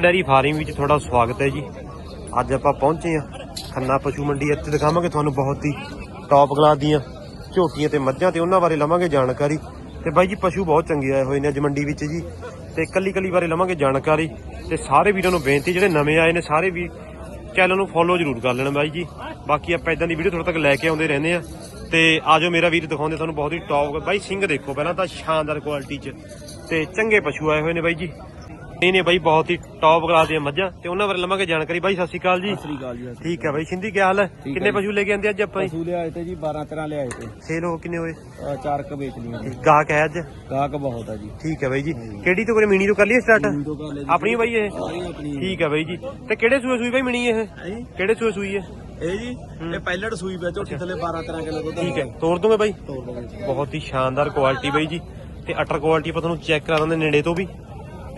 Dairy farm ਵਿੱਚ ਤੁਹਾਡਾ ਸਵਾਗਤ ਹੈ ਜੀ। ਅੱਜ ਆਪਾਂ ਪਹੁੰਚੇ ਆ ਖੰਨਾ ਪਸ਼ੂ ਮੰਡੀ। ਇੱਥੇ ਦਿਖਾਵਾਂਗੇ ਤੁਹਾਨੂੰ ਬਹੁਤ ਹੀ ਟੌਪ ਕਲਾਸ ਦੀਆਂ ਝੋਟੀਆਂ ਤੇ ਮੱਝਾਂ ਤੇ ਉਹਨਾਂ ਬਾਰੇ ਲਵਾਂਗੇ ਜਾਣਕਾਰੀ। ਤੇ ਬਾਈ ਜੀ, ਪਸ਼ੂ ਬਹੁਤ ਚੰਗੇ ਆਏ ਹੋਏ ਨੇ ਅੱਜ ਮੰਡੀ ਵਿੱਚ ਜੀ। ਤੇ ਕੱਲੀ ਕੱਲੀ ਬਾਰੇ ਲਵਾਂਗੇ ਜਾਣਕਾਰੀ। ਤੇ ਸਾਰੇ ਵੀਰਾਂ ਨੂੰ ਬੇਨਤੀ, ਜਿਹੜੇ ਨਵੇਂ ਆਏ ਨੇ ਸਾਰੇ ਵੀ ਚੈਨਲ ਨੂੰ ਫੋਲੋ ਜ਼ਰੂਰ ਕਰ ਲੈਣਾ ਬਾਈ ਜੀ। ਬਾਕੀ ਆਪਾਂ ਇਦਾਂ ਦੀ ਵੀਡੀਓ ਤੁਹਾਡੇ ਤੱਕ ਲੈ ਕੇ ਆਉਂਦੇ ਰਹਿੰਦੇ ਆ ਤੇ ਆਜੋ ਮੇਰਾ ਵੀਰ ਦਿਖਾਉਂਦੇ ਤੁਹਾਨੂੰ ਬਹੁਤ ਹੀ ਟੌਪ ਬਾਈ, ਸਿੰਘ ਦੇਖੋ ਪਹਿਲਾਂ ਤਾਂ ਸ਼ਾਨਦਾਰ ਕੁਆਲਿਟੀ 'ਚ ਤੇ ਚੰਗੇ ਪਸ਼ੂ ਆਏ ਹੋਏ ਨੇ ਬਾਈ ਜੀ। ਨਹੀਂ ਨੇ ਬਾਈ ਬਹੁਤ ਹੀ ਟੌਪ ਕਲਾਸ ਦੀਆਂ ਮੱਝਾਂ। ਤੇ ਉਹਨਾਂ ਬਾਰੇ ਲਵਾਂਗੇ ਜਾਣਕਾਰੀ। ਬਾਈ ਸਤਿ ਸ਼੍ਰੀ ਅਕਾਲ ਜੀ। ਸ੍ਰੀ ਅਕਾਲ ਜੀ ਠੀਕ ਹੈ ਬਾਈ। ਸਿੰਧੀ ਕੀ ਹਾਲ ਹੈ? ਕਿੰਨੇ ਪਸ਼ੂ ਲੈ ਕੇ ਆਂਦੇ ਅੱਜ ਆਪਾਂ ਪਸ਼ੂ ਲਿਆਏ ਤੇ ਜੀ 12 ਤਰ੍ਹਾਂ ਲਿਆਏ ਤੇ। ਸੇਲ ਹੋ ਕਿੰਨੇ ਹੋਏ? ਚਾਰ ਕ ਵੇਚ ਲੀਆਂ ਜੀ। ਗਾਹਕ ਹੈ ਅੱਜ? ਗਾਹਕ ਬਹੁਤ ਆ ਜੀ। ਠੀਕ ਹੈ ਬਾਈ ਜੀ। ਕਿਹੜੀ ਤੋਂ ਕਰੇ? ਮਿਣੀ ਤੋਂ ਕਰ ਲਈਏ ਸਟਾਰਟ ਆਪਣੀ ਬਾਈ ਇਹ? ਠੀਕ ਹੈ ਬਾਈ ਜੀ। ਤੇ ਕਿਹੜੇ ਸੂਏ ਸੂਈ ਬਾਈ ਮਿਣੀ ਇਹ? ਕਿਹੜੇ ਸੂਏ ਸੂਈ ਹੈ ਇਹ ਜੀ ਇਹ ਪਹਿਲੜ ਸੂਈ ਵਿੱਚ ਝੋਟੀ ਥੱਲੇ 12 ਤਰ੍ਹਾਂ ਕਿਲੋ ਦੁੱਧ ਠੀਕ ਹੈ। ਤੋੜ ਦੂੰਗੇ ਬਾਈ। ਬਹੁਤ ਹੀ ਸ਼ਾਨਦਾਰ ਕੁਆਲਿਟੀ ਬਾਈ ਜੀ। ਤੇ ਅਟਰ ਕੁਆਲਿਟੀ ਆਪਾਂ ਤੁਹਾਨੂੰ ਚੈੱਕ ਕਰਾ ਦਿੰਦੇ ਨੇੜੇ ਤੋਂ ਵੀ।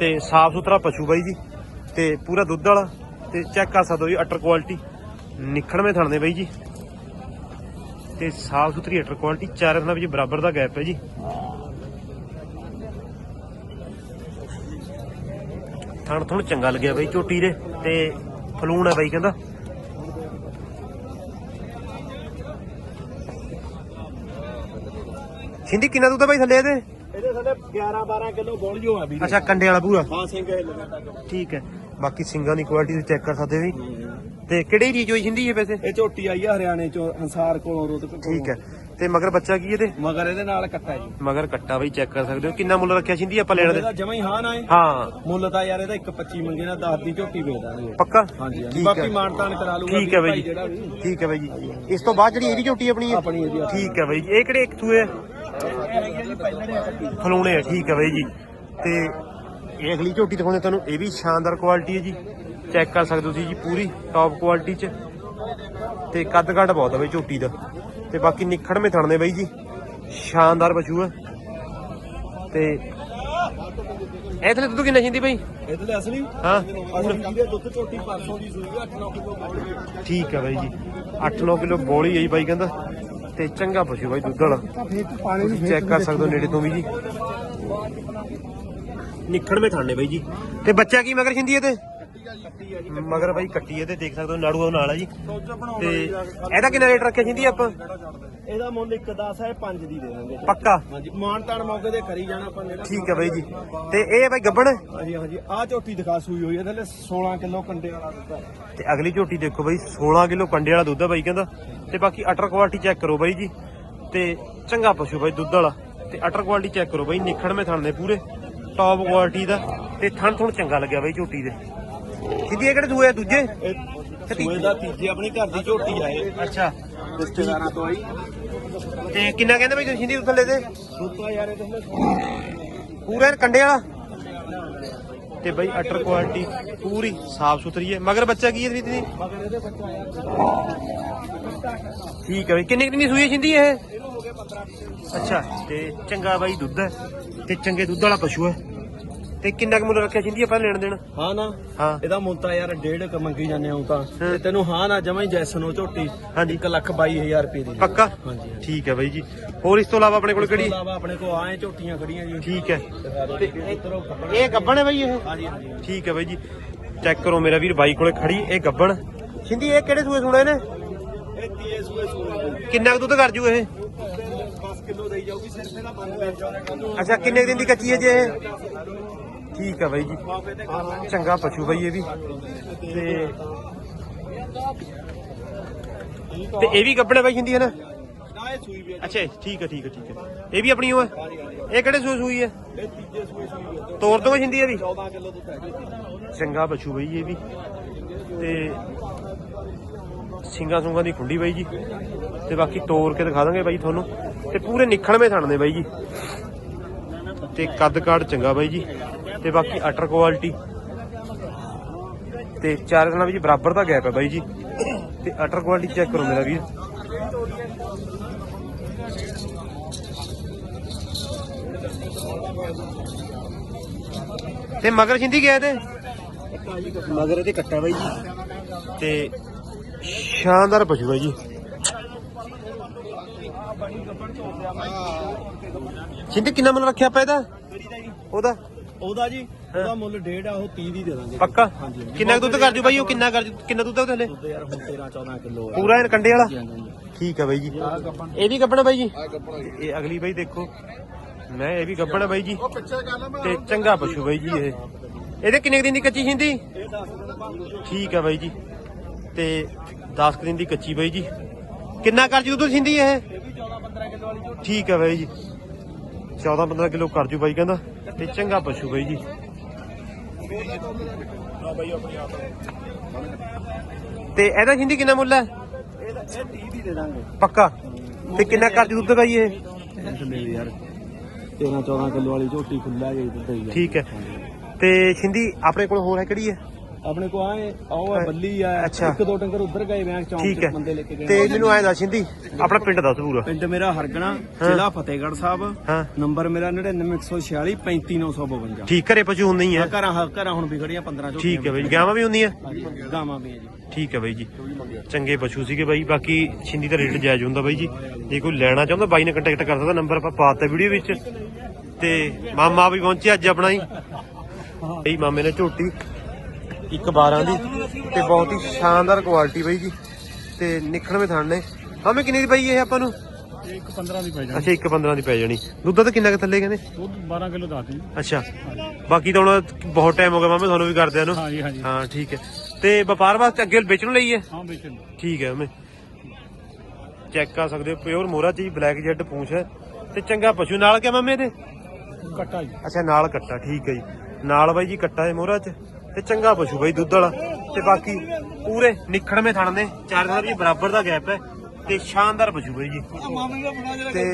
ਤੇ ਸਾਫ਼ ਸੁਥਰਾ ਪਸ਼ੂ ਬਾਈ ਜੀ, ਤੇ ਪੂਰਾ ਦੁੱਧ ਵਾਲਾ, ਤੇ ਚੈੱਕ ਕਰ ਸਕਦੇ ਹੋ ਜੀ ਅਟਰ ਕੁਆਲਿਟੀ ਨਿਖੜਵੇਂ ਥਣਦੇ ਬਾਈ ਜੀ। ਤੇ ਸਾਫ਼ ਸੁਥਰੀ ਅਟਰ ਕੁਆਲਿਟੀ ਚਾਰੇ ਥਣਾਂ ਵਿੱਚ ਬਰਾਬਰ ਦਾ ਗੈਪ ਹੈ ਜੀ। ਥਣ ਥਣ ਚੰਗਾ ਲੱਗਿਆ ਬਾਈ ਝੋਟੀ ਦੇ, ਤੇ ਫਲੂਣ ਹੈ ਬਾਈ ਕਹਿੰਦਾ। ਸਿੰਧੀ ਕਿੰਨਾ ਦੁੱਧ ਹੈ ਬਾਈ ਥੱਲੇ ਇਹਦੇ? ਇਹਦੇ ਥੱਲੇ 11 12 ਕਿਲੋ ਬੋਲ ਜੋ ਆ ਵੀ ਅੱਛਾ ਕੰਡੇ ਵਾਲਾ ਪੂਰਾ? ਹਾਂ ਸਿੰਘ ਇਹ ਲਗਾ ਠੀਕ ਹੈ। ਬਾਕੀ ਸਿੰਗਾਂ ਦੀ ਕੁਆਲਿਟੀ ਤੁਸੀਂ ਚੈੱਕ ਕਰ ਸਕਦੇ ਹੋ ਜੀ। ਤੇ ਕਿਹੜੇ ਰੀਜ ਹੋਈ ਸਿੰਧੀ ਹੈ ਵੈਸੇ? ਇਹ ਝੋਟੀ ਆਈ ਆ ਹਰਿਆਣੇ ਚੋਂ ਹੰਸਾਰ ਕੋਲੋਂ ਕੋਲੋਂ। ਠੀਕ ਹੈ। ਤੇ ਮਗਰ ਬੱਚਾ ਕੀ ਇਹਦੇ? ਮਗਰ ਇਹਦੇ ਨਾਲ ਕੱਟਾ ਜੀ। ਮਗਰ ਕੱਟਾ ਬਈ ਚੈੱਕ ਕਰ ਸਕਦੇ ਹੋ। ਕਿੰਨਾ ਮੁੱਲ ਰੱਖਿਆ ਸਿੰਧੀ ਆਪਾਂ ਲੈਣ ਦੇ? ਇਹਦਾ ਜਮਾ ਹੀ ਹਾਂ ਨਾ ਹੈ ਹਾਂ। ਮੁੱਲ ਤਾਂ ਯਾਰ ਇਹਦਾ 1.25 ਮੰਗੇ ਨਾ 10 ਦੀ ਝੋਟੀ ਵੇਚ ਦਾਂਗੇ। ਪੱਕਾ? ਹਾਂਜੀ ਹਾਂਜੀ। ਠੀਕ ਬਾਕੀ ਹੈ। ਮਾਨਤਾਨ ਕਰਾ ਲੂਗਾ ਠੀਕ ਹੈ ਬਾਈ ਜੀ। ਜਿਹੜਾ ਵੀ। ਠੀਕ ਹੈ ਬਾਈ ਜੀ। ਇਸ ਤੋਂ ਬਾਅਦ ਜਿਹੜੀ ਇਹਦੀ ਝੋਟੀ ਆਪਣੀ ਹੈ? ਆਪਣੀ ਇਹਦੀ। ਠੀਕ ਹੈ ਬਾਈ ਜੀ। ਇਹ ਕਿਹੜੇ ਇੱਕ ਸੂਏ? ਫਲੂਣੇ ਆ ਠੀਕ ਹੈ ਬਾਈ ਜੀ। ਤੇ ਇਹ ਅਗਲੀ ਝੋਟੀ ਦਿਖਾਉਂਦੇ ਤੁਹਾਨੂੰ ਇਹ ਵੀ ਸ਼ਾਨਦਾਰ ਕੁਆਲਿਟੀ ਹੈ ਜੀ। ਚੈੱਕ ਕਰ ਸਕਦੇ ਹੋ ਤੁਸੀਂ ਜੀ ਪੂਰੀ ਟੌਪ ਕੁਆਲਿਟੀ ਚ। ਤੇ ਕੱਦ ਕੱਦ ਬਹੁਤ ਹੈ ਬਾਈ ਝੋਟੀ ਦਾ। ਤੇ ਬਾਕੀ ਨਿਖੜਵੇਂ ਥਣਦੇ ਬਾਈ ਜੀ। ਸ਼ਾਨਦਾਰ ਪਸ਼ੂ ਹੈ ਤੇ ਇਹ ਥਲੇ ਦੁੱਧ ਕਿੰਨਾ ਜਿੰਦੀ ਬਾਈ? ਇਹਦੇ ਅਸਲੀ? ਹਾਂ। ਅਸਲੀ ਜਿਹਦੇ ਦੁੱਧ ਝੋਟੀ ਪਰਸੋਂ ਦੀ ਸੂਈ 8-9 ਕਿਲੋ ਬੋਲ ਠੀਕ ਹੈ ਬਾਈ ਜੀ। 8-9 ਕਿਲੋ ਬੋਲੀ ਹੈ ਜੀ ਬਾਈ ਕਹਿੰਦਾ। ਤੇ ਚੰਗਾ ਪਸ਼ੂ ਬਾਈ ਦੁੱਧ ਵਾਲਾ। ਤੁਸੀਂ ਚੈੱਕ ਕਰ ਸਕਦੇ ਹੋ ਨੇੜੇ ਤੋਂ ਵੀ ਜੀ। ਨਿਖੜਵੇਂ ਥਾਣੇ ਬਾਈ ਜੀ। ਤੇ ਬੱਚਾ ਕੀ ਮਗਰ ਛਿੰਦੀ ਇਹਦੇ ਮਗਰ ਬਾਈ ਕੱਟੀ ਇਹਦੇ ਦੇਖ ਸਕਦੇ ਹੋ ਨਾੜੂ ਉਹ ਨਾਲ ਹੈ ਜੀ। ਤੇ ਇਹਦਾ ਕਿੰਨਾ ਰੇਟ ਰੱਖਿਆ ਛਿੰਦੀ ਆਪਾਂ? ਇਹਦਾ ਮੁੱਲ 1.10 ਹੈ 5 ਦੀ ਦੇ ਦਾਂਗੇ ਪੱਕਾ? ਹਾਂਜੀ ਮਾਨਤਾਨ ਮੌਕੇ ਤੇ ਕਰੀ ਜਾਣਾ ਆਪਾਂ ਜਿਹੜਾ ਠੀਕ ਹੈ ਬਾਈ ਜੀ। ਤੇ ਇਹ ਬਾਈ ਗੱਬੜ ਹਾਂਜੀ ਹਾਂਜੀ। ਆਹ ਝੋਟੀ ਦਿਖਾ ਸੂਈ ਹੋਈ ਹੈ ਥੱਲੇ 16 ਕਿਲੋ ਕੰਡੇ ਵਾਲਾ ਦੁੱਧ ਤੇ ਅਗਲੀ ਝੋਟੀ ਦੇਖੋ ਬਾਈ 16 ਕਿਲੋ ਕੰਡੇ ਵਾਲਾ ਦੁੱਧ ਹੈ ਬਾਈ ਕਹਿੰਦਾ। ਤੇ ਬਾਕੀ ਅਟਰ ਕੁਆਲਿਟੀ ਚੈੱਕ ਕਰੋ ਬਾਈ ਜੀ ਤੇ ਚੰਗਾ ਪਸ਼ੂ ਬਾਈ ਦੁੱਧ ਵਾਲਾ ਤੇ ਅਟਰ ਕੁਆਲਿਟੀ ਚੈੱਕ ਕਰੋ ਬਾਈ ਨਿਖੜਵੇਂ ਥਣ ਦੇ ਪੂਰੇ ਟੌਪ ਕੁਆਲਿਟੀ ਦਾ ਤੇ ਥਣ ਥਣ ਚੰਗਾ ਲੱਗਿਆ ਬਾਈ ਝੋਟੀ ਦੇ। ਸਿੱਧੀ ਇਹ ਕਿਹੜੇ ਦੂਏ ਆ ਦੂਜੇ? ਇਹ ਸੂਏ ਦਾ ਤੀਜੀ ਆਪਣੀ ਘਰ ਦੀ ਝੋਟੀ ਆ ਇਹ। ਅੱਛਾ। ਰਿਸ਼ਤੇਦਾਰਾਂ ਤੋਂ ਆਈ। ਤੇ ਕਿੰਨਾ ਕਹਿੰਦੇ ਬਾਈ ਤੁਸੀਂ ਸਿੰਧੀ ਥੱਲੇ ਤੇ ਦੁੱਧਾ ਯਾਰ ਥੱਲੇ ਪੂਰਾ ਕੰਡੇ ਵਾਲਾ? ਤੇ ਬਾਈ ਅਟਰ ਕੁਆਲਿਟੀ ਪੂਰੀ ਸਾਫ਼ ਸੁਥਰੀ ਹੈ ਮਗਰ ਬੱਚਾ ਕੀ ਹੈ ਦੀ ਮਗਰ ਇਹਦੇ ਬੱਚਾ ਯਾਰ ਠੀਕ ਹੈ ਬਾਈ ਕਿੰਨੀ ਕਿੰਨੀ ਸੂਈ ਹੈ ਸਿੰਧੀ ਇਹ? ਅੱਛਾ ਤੇ ਚੰਗਾ ਬਾਈ ਦੁੱਧ ਹੈ ਤੇ ਚੰਗੇ ਦੁੱਧ ਵਾਲਾ ਪਸ਼ੂ ਹੈ। ਤੇ ਕਿੰਨਾ ਕੁ ਮੁੱਲ ਰੱਖਿਆ ਸਿੰਧੀ ਆਪਾਂ ਲੈਣ ਦੇਣ? ਹਾਂ ਨਾ ਹਾਂ। ਇਹਦਾ ਮੁੱਲ ਤਾਂ ਯਾਰ ਡੇਢ ਕ ਮੰਗੀ ਜਾਂਦੇ ਹਾਂ ਤਾਂ। ਤੇ ਤੈਨੂੰ ਹਾਂ ਨਾ ਜਮਾ ਹੀ ਜੈਸਨੋ ਝੋਟੀ ਹਾਂਜੀ। 1 ਲੱਖ 22000 ਰੁਪਏ ਦੀ। ਪੱਕਾ? ਹਾਂਜੀ ਠੀਕ ਹੈ ਬਾਈ ਜੀ। ਹੋਰ ਇਸ ਤੋਂ ਇਲਾਵਾ ਆਪਣੇ ਕੋਲ ਕਿਹੜੀ? ਇਲਾਵਾ ਆਪਣੇ ਕੋਲ ਆਏ ਝੋਟੀਆਂ ਖੜੀਆਂ ਜੀ। ਠੀਕ ਹੈ। ਇਹ ਗੱਬਣ ਹੈ ਬਾਈ ਇਹ? ਹਾਂਜੀ ਹਾਂਜੀ। ਠੀਕ ਹੈ ਬਾਈ ਜੀ। ਚੈੱਕ ਕਰੋ ਮੇਰਾ ਵੀਰ ਬਾਈ ਕੋਲੇ ਖੜੀ ਇਹ ਗੱਬਣ। ਸਿੰਧੀ ਇਹ ਕਿਹੜੇ ਸੂਏ ਸੁਣੇ ਨੇ? ਇਹ ਤੀਏ ਸੂਏ ਸੂਏ ਕਿੰਨਾ ਕੁ ਦੁੱਧ ਕਰ ਜੂ ਇਹ? 10 ਕਿਲੋ ਦੇਈ ਜਾਊਗੀ ਸਿਰਫ ਇਹਦਾ ਬੰਦ ਵੇਚ ਅੱਛਾ ਕਿੰਨੇ ਦਿਨ ਦੀ ਕੱਚੀ ਹੈ ਜੇ ਇਹ? ਠੀਕ ਹੈ ਬਾਈ ਜੀ। ਚੰਗਾ ਪਸ਼ੂ ਬਾਈ ਇਹ ਵੀ। ਤੇ ਤੇ ਇਹ ਵੀ ਹੈ ਬਾਈ ਸਿੰਧੀ ਹੈ ਨਾ? ਨਾ ਇਹ ਸੂਈ ਵੀ ਹੈ ਅੱਛਾ ਠੀਕ ਹੈ ਠੀਕ ਹੈ ਠੀਕ ਹੈ ਇਹ ਵੀ ਆਪਣੀ ਉਹ ਹੈ ਇਹ ਕਿਹੜੇ ਸੂਏ ਸੂਈ ਹੈ ਇਹ ਤੀਜੇ ਸੂਏ ਸੂਈ ਹੈ ਤੋਰ ਤੋਂ ਸਿੰਧੀ ਹੈ ਵੀ? 14 ਕਿਲੋ ਦੁੱਧ ਹੈ ਜੀ। ਚੰਗਾ ਪਸ਼ੂ ਬਈ ਇਹ ਵੀ। ਤੇ ਸਿੰਗਾ ਸੁੰਗਾ ਦੀ ਖੁੰਡੀ ਬਾਈ ਜੀ। ਤੇ ਬਾਕੀ ਤੋੜ ਕੇ ਦਿਖਾ ਦਾਂਗੇ ਬਾਈ ਤੁਹਾਨੂੰ। ਤੇ ਪੂਰੇ ਨਿਖੜਵੇਂ ਥਣਦੇ ਬਾਈ ਜੀ। ਤੇ ਕੱਦ ਕਾੜ ਚੰਗਾ ਬਾਈ ਜੀ। ਤੇ ਬਾਕੀ ਅਟਰ ਕੁਆਲਿਟੀ। ਤੇ ਚਾਰ ਦਿਨਾਂ ਵਿੱਚ ਬਰਾਬਰ ਦਾ ਗੈਪ ਹੈ ਬਾਈ ਜੀ। ਤੇ ਅਟਰ ਕੁਆਲਿਟੀ ਚੈੱਕ ਕਰੋ ਮੇਰਾ ਵੀਰ। ਤੇ ਮਗਰ ਸਿੰਧੀ ਗਿਆ ਤੇ ਮਗਰ ਇਹਦੇ ਕੱਟਾ ਬਾਈ ਜੀ। ਤੇ ਸ਼ਾਨਦਾਰ ਪਸ਼ੂ ਹੈ ਜੀ। ਸਿੰਧੀ ਕਿੰਨਾ ਮੁੱਲ ਰੱਖਿਆ ਆਪਾਂ ਇਹਦਾ? ਉਹਦਾ? ਉਹਦਾ ਜੀ ਉਹਦਾ ਮੁੱਲ ਡੇਢ ਆ ਉਹ 30 ਦੀ ਦੇ ਦਾਂਗੇ। ਪੱਕਾ। ਕਿੰਨਾ ਕੁ ਦੁੱਧ ਕਰ ਜੂ ਬਾਈ ਉਹ ਕਿੰਨਾ ਕਰ ਜੂ? ਕਿੰਨਾ ਦੁੱਧ ਆ ਉਹਦੇ ਯਾਰ ਹੁਣ 13 14 ਕਿਲੋ ਆ। ਪੂਰਾ ਇਹ ਕੰਡੇ ਵਾਲਾ। ਠੀਕ ਹੈ ਬਾਈ ਜੀ। ਇਹ ਵੀ ਗੱਬਣਾ ਬਾਈ ਜੀ? ਇਹ ਅਗਲੀ ਬਾਈ ਦੇਖੋ। ਮੈਂ ਇਹ ਵੀ ਗੱਬਣਾ ਬਾਈ ਜੀ। ਤੇ ਚੰਗਾ ਪਸ਼ੂ ਬਾਈ ਜੀ ਇਹ। ਇਹਦੇ ਕਿੰਨੇ ਕੁ ਦਿਨ ਦੀ ਕੱਚੀ ਹਿੰਦੀ ਇਹ 10 ਦਿਨ ਬਾਅਦ ਠੀਕ ਹੈ ਬਾਈ ਜੀ। ਤੇ 10 ਕੁ ਦਿਨ ਦੀ ਕੱਚੀ ਬਾਈ ਜੀ। ਕਿੰਨਾ ਕਰ ਜੂ ਦੁੱਧ ਹਿੰਦੀ ਇਹ? ਇਹ ਵੀ 14 15 ਕਿਲੋ ਵਾਲੀ ਝੋਟੀ ਠੀਕ ਹੈ ਬਾਈ ਜੀ। 14 15 ਕਿਲੋ ਕਰ ਜੂ ਬਾਈ ਕਹਿੰਦਾ। ਤੇ ਚੰਗਾ ਪਸ਼ੂ ਬਾਈ ਜੀ। ਤੇ ਇਹਦਾ ਹਿੰਦੀ ਕਿੰਨਾ ਮੁੱਲ ਹੈ? ਇਹ ਤਾਂ ਇਹ 30 ਦੀ ਦੇ ਦਾਂਗੇ ਪੱਕਾ। ਤੇ ਕਿੰਨਾ ਕਰ ਜੂ ਦੁੱਧ ਬਾਈ ਇਹ? ਯਾਰ 13 14 ਕਿਲੋ ਵਾਲੀ ਝੋਟੀ ਖੁੱਲਾ ਗਈ ਦੁੱਧ। ਠੀਕ ਹੈ। ਤੇ ਹਿੰਦੀ ਆਪਣੇ ਕੋਲ ਹੋਰ ਹੈ ਕਿਹੜੀ ਹੈ? ਆਪਣੇ ਕੋ ਆਏ ਆਓ ਆ ਬੱਲੀ ਆ ਅੱਛਾ। ਇੱਕ ਦੋ ਟੰਗਰ ਉੱਧਰ ਗਏ ਮੈਂ ਚੌਂਕ ਠੀਕ ਚ ਹੈ। ਬੰਦੇ ਲੈ ਕੇ ਗਏ। ਤੇ ਮੈਨੂੰ ਐਂ ਦੱਸ ਹਿੰਦੀ ਆਪਣਾ ਪਿੰਡ ਦੱਸ ਪੂਰਾ। ਪਿੰਡ ਮੇਰਾ ਹਰਗਣਾ ਜ਼ਿਲ੍ਹਾ ਫਤਿਹਗੜ੍ਹ ਸਾਹਿਬ। ਹਾਂ। ਨੰਬਰ ਮੇਰਾ 99146 35952 ਠੀਕ ਘਰੇ ਪਸ਼ੂ ਹੁੰਦੇ ਹੀ ਆ। ਘਰਾਂ ਘਰਾਂ ਹੁਣ ਵੀ ਖੜੀਆਂ 15 ਝੋਟੀਆਂ ਠੀਕ ਹੈ ਬਾਈ ਗਾਵਾਂ ਵੀ ਹੁੰਦੀਆਂ? ਹਾਂਜੀ, ਗਾਵਾਂ ਵੀ ਆ ਜੀ। ਠੀਕ ਹੈ ਬਾਈ ਜੀ। ਚੰਗੇ ਪਸ਼ੂ ਸੀਗੇ ਬਾਈ ਬਾਕੀ ਛਿੰਦੀ ਦਾ ਰੇਟ ਜਾਇਜ਼ ਹੁੰਦਾ ਬਾਈ ਜੀ। ਜੇ ਕੋਈ ਲੈਣਾ ਚਾਹੁੰਦਾ ਬਾਈ ਨੇ ਕੰਟੈਕਟ ਕਰ ਸਕਦਾ ਨੰਬਰ ਆਪਾਂ ਪਾਤਾ ਵੀਡੀਓ ਵਿੱਚ। ਤੇ ਮਾਮਾ ਵੀ ਪਹੁੰਚਿਆ ਅੱਜ ਆਪਣਾ ਹੀ। ਬਈ ਮਾਮੇ ਨੇ ਝੋਟੀ ਇੱਕ 12 ਦੀ ਤੇ ਬਹੁਤ ਹੀ ਸ਼ਾਨਦਾਰ ਕੁਆਲਿਟੀ ਬਾਈ ਜੀ। ਤੇ ਨਿਖਣਵੇਂ ਥਣ ਨੇ। ਮਾਮੇ ਕਿੰਨੀ ਦੀ ਪਈ ਇਹ ਆਪਾਂ ਨੂੰ? ਇੱਕ 15 ਦੀ ਪੈ ਅੱਛਾ ਇੱਕ 15 ਦੀ ਪੈ ਜਾਣੀ। ਦੁੱਧ ਤਾਂ ਕਿੰਨਾ ਕੁ ਥੱਲੇ ਕਹਿੰਦੇ? ਦੁੱਧ 12 ਕਿਲੋ ਦੱਸ ਦੀ ਅੱਛਾ। ਬਾਕੀ ਤਾਂ ਹੁਣ ਬਹੁਤ ਟਾਈਮ ਹੋ ਗਿਆ ਮਾਮੇ ਤੁਹਾਨੂੰ ਵੀ ਕਰਦਿਆਂ ਨੂੰ। ਹਾਂਜੀ ਹਾਂਜੀ। ਹਾਂ ਠੀਕ ਹੈ। ਤੇ ਵਪਾਰ ਵਾਸਤੇ ਅੱਗੇ ਵੇਚਣ ਲਈ ਹੈ? ਹਾਂ ਵੇਚਣ ਠੀਕ ਹੈ ਮੈਂ ਚੈੱਕ ਕਰ ਸਕਦੇ ਹੋ ਪਿਓਰ ਮੋਰਾ ਚ ਬਲੈਕ ਜੈਡ ਪੂੰਛ ਹੈ। ਤੇ ਚੰਗਾ ਪਸ਼ੂ ਨਾਲ ਕਿਆ ਮਾਮੇ ਦੇ ਕੱਟਾ ਜੀ। ਅੱਛਾ ਨਾਲ ਕੱਟਾ ਠੀਕ ਹੈ ਜੀ। ਨਾਲ ਬਾਈ ਜੀ ਕੱਟਾ ਹੈ ਮੋਰਾ ਚ। ਤੇ ਚੰਗਾ ਪਸ਼ੂ ਬਾਈ ਦੁੱਧ ਵਾਲਾ। ਤੇ ਬਾਕੀ ਪੂਰੇ ਨਿਖੜਵੇਂ ਥਣ ਨੇ ਚਾਰ ਦਾ ਵੀ ਬਰਾਬਰ ਦਾ ਗੈਪ ਹੈ। ਤੇ ਸ਼ਾਨਦਾਰ ਪਸ਼ੂ ਬਾਈ ਜੀ। ਤੇ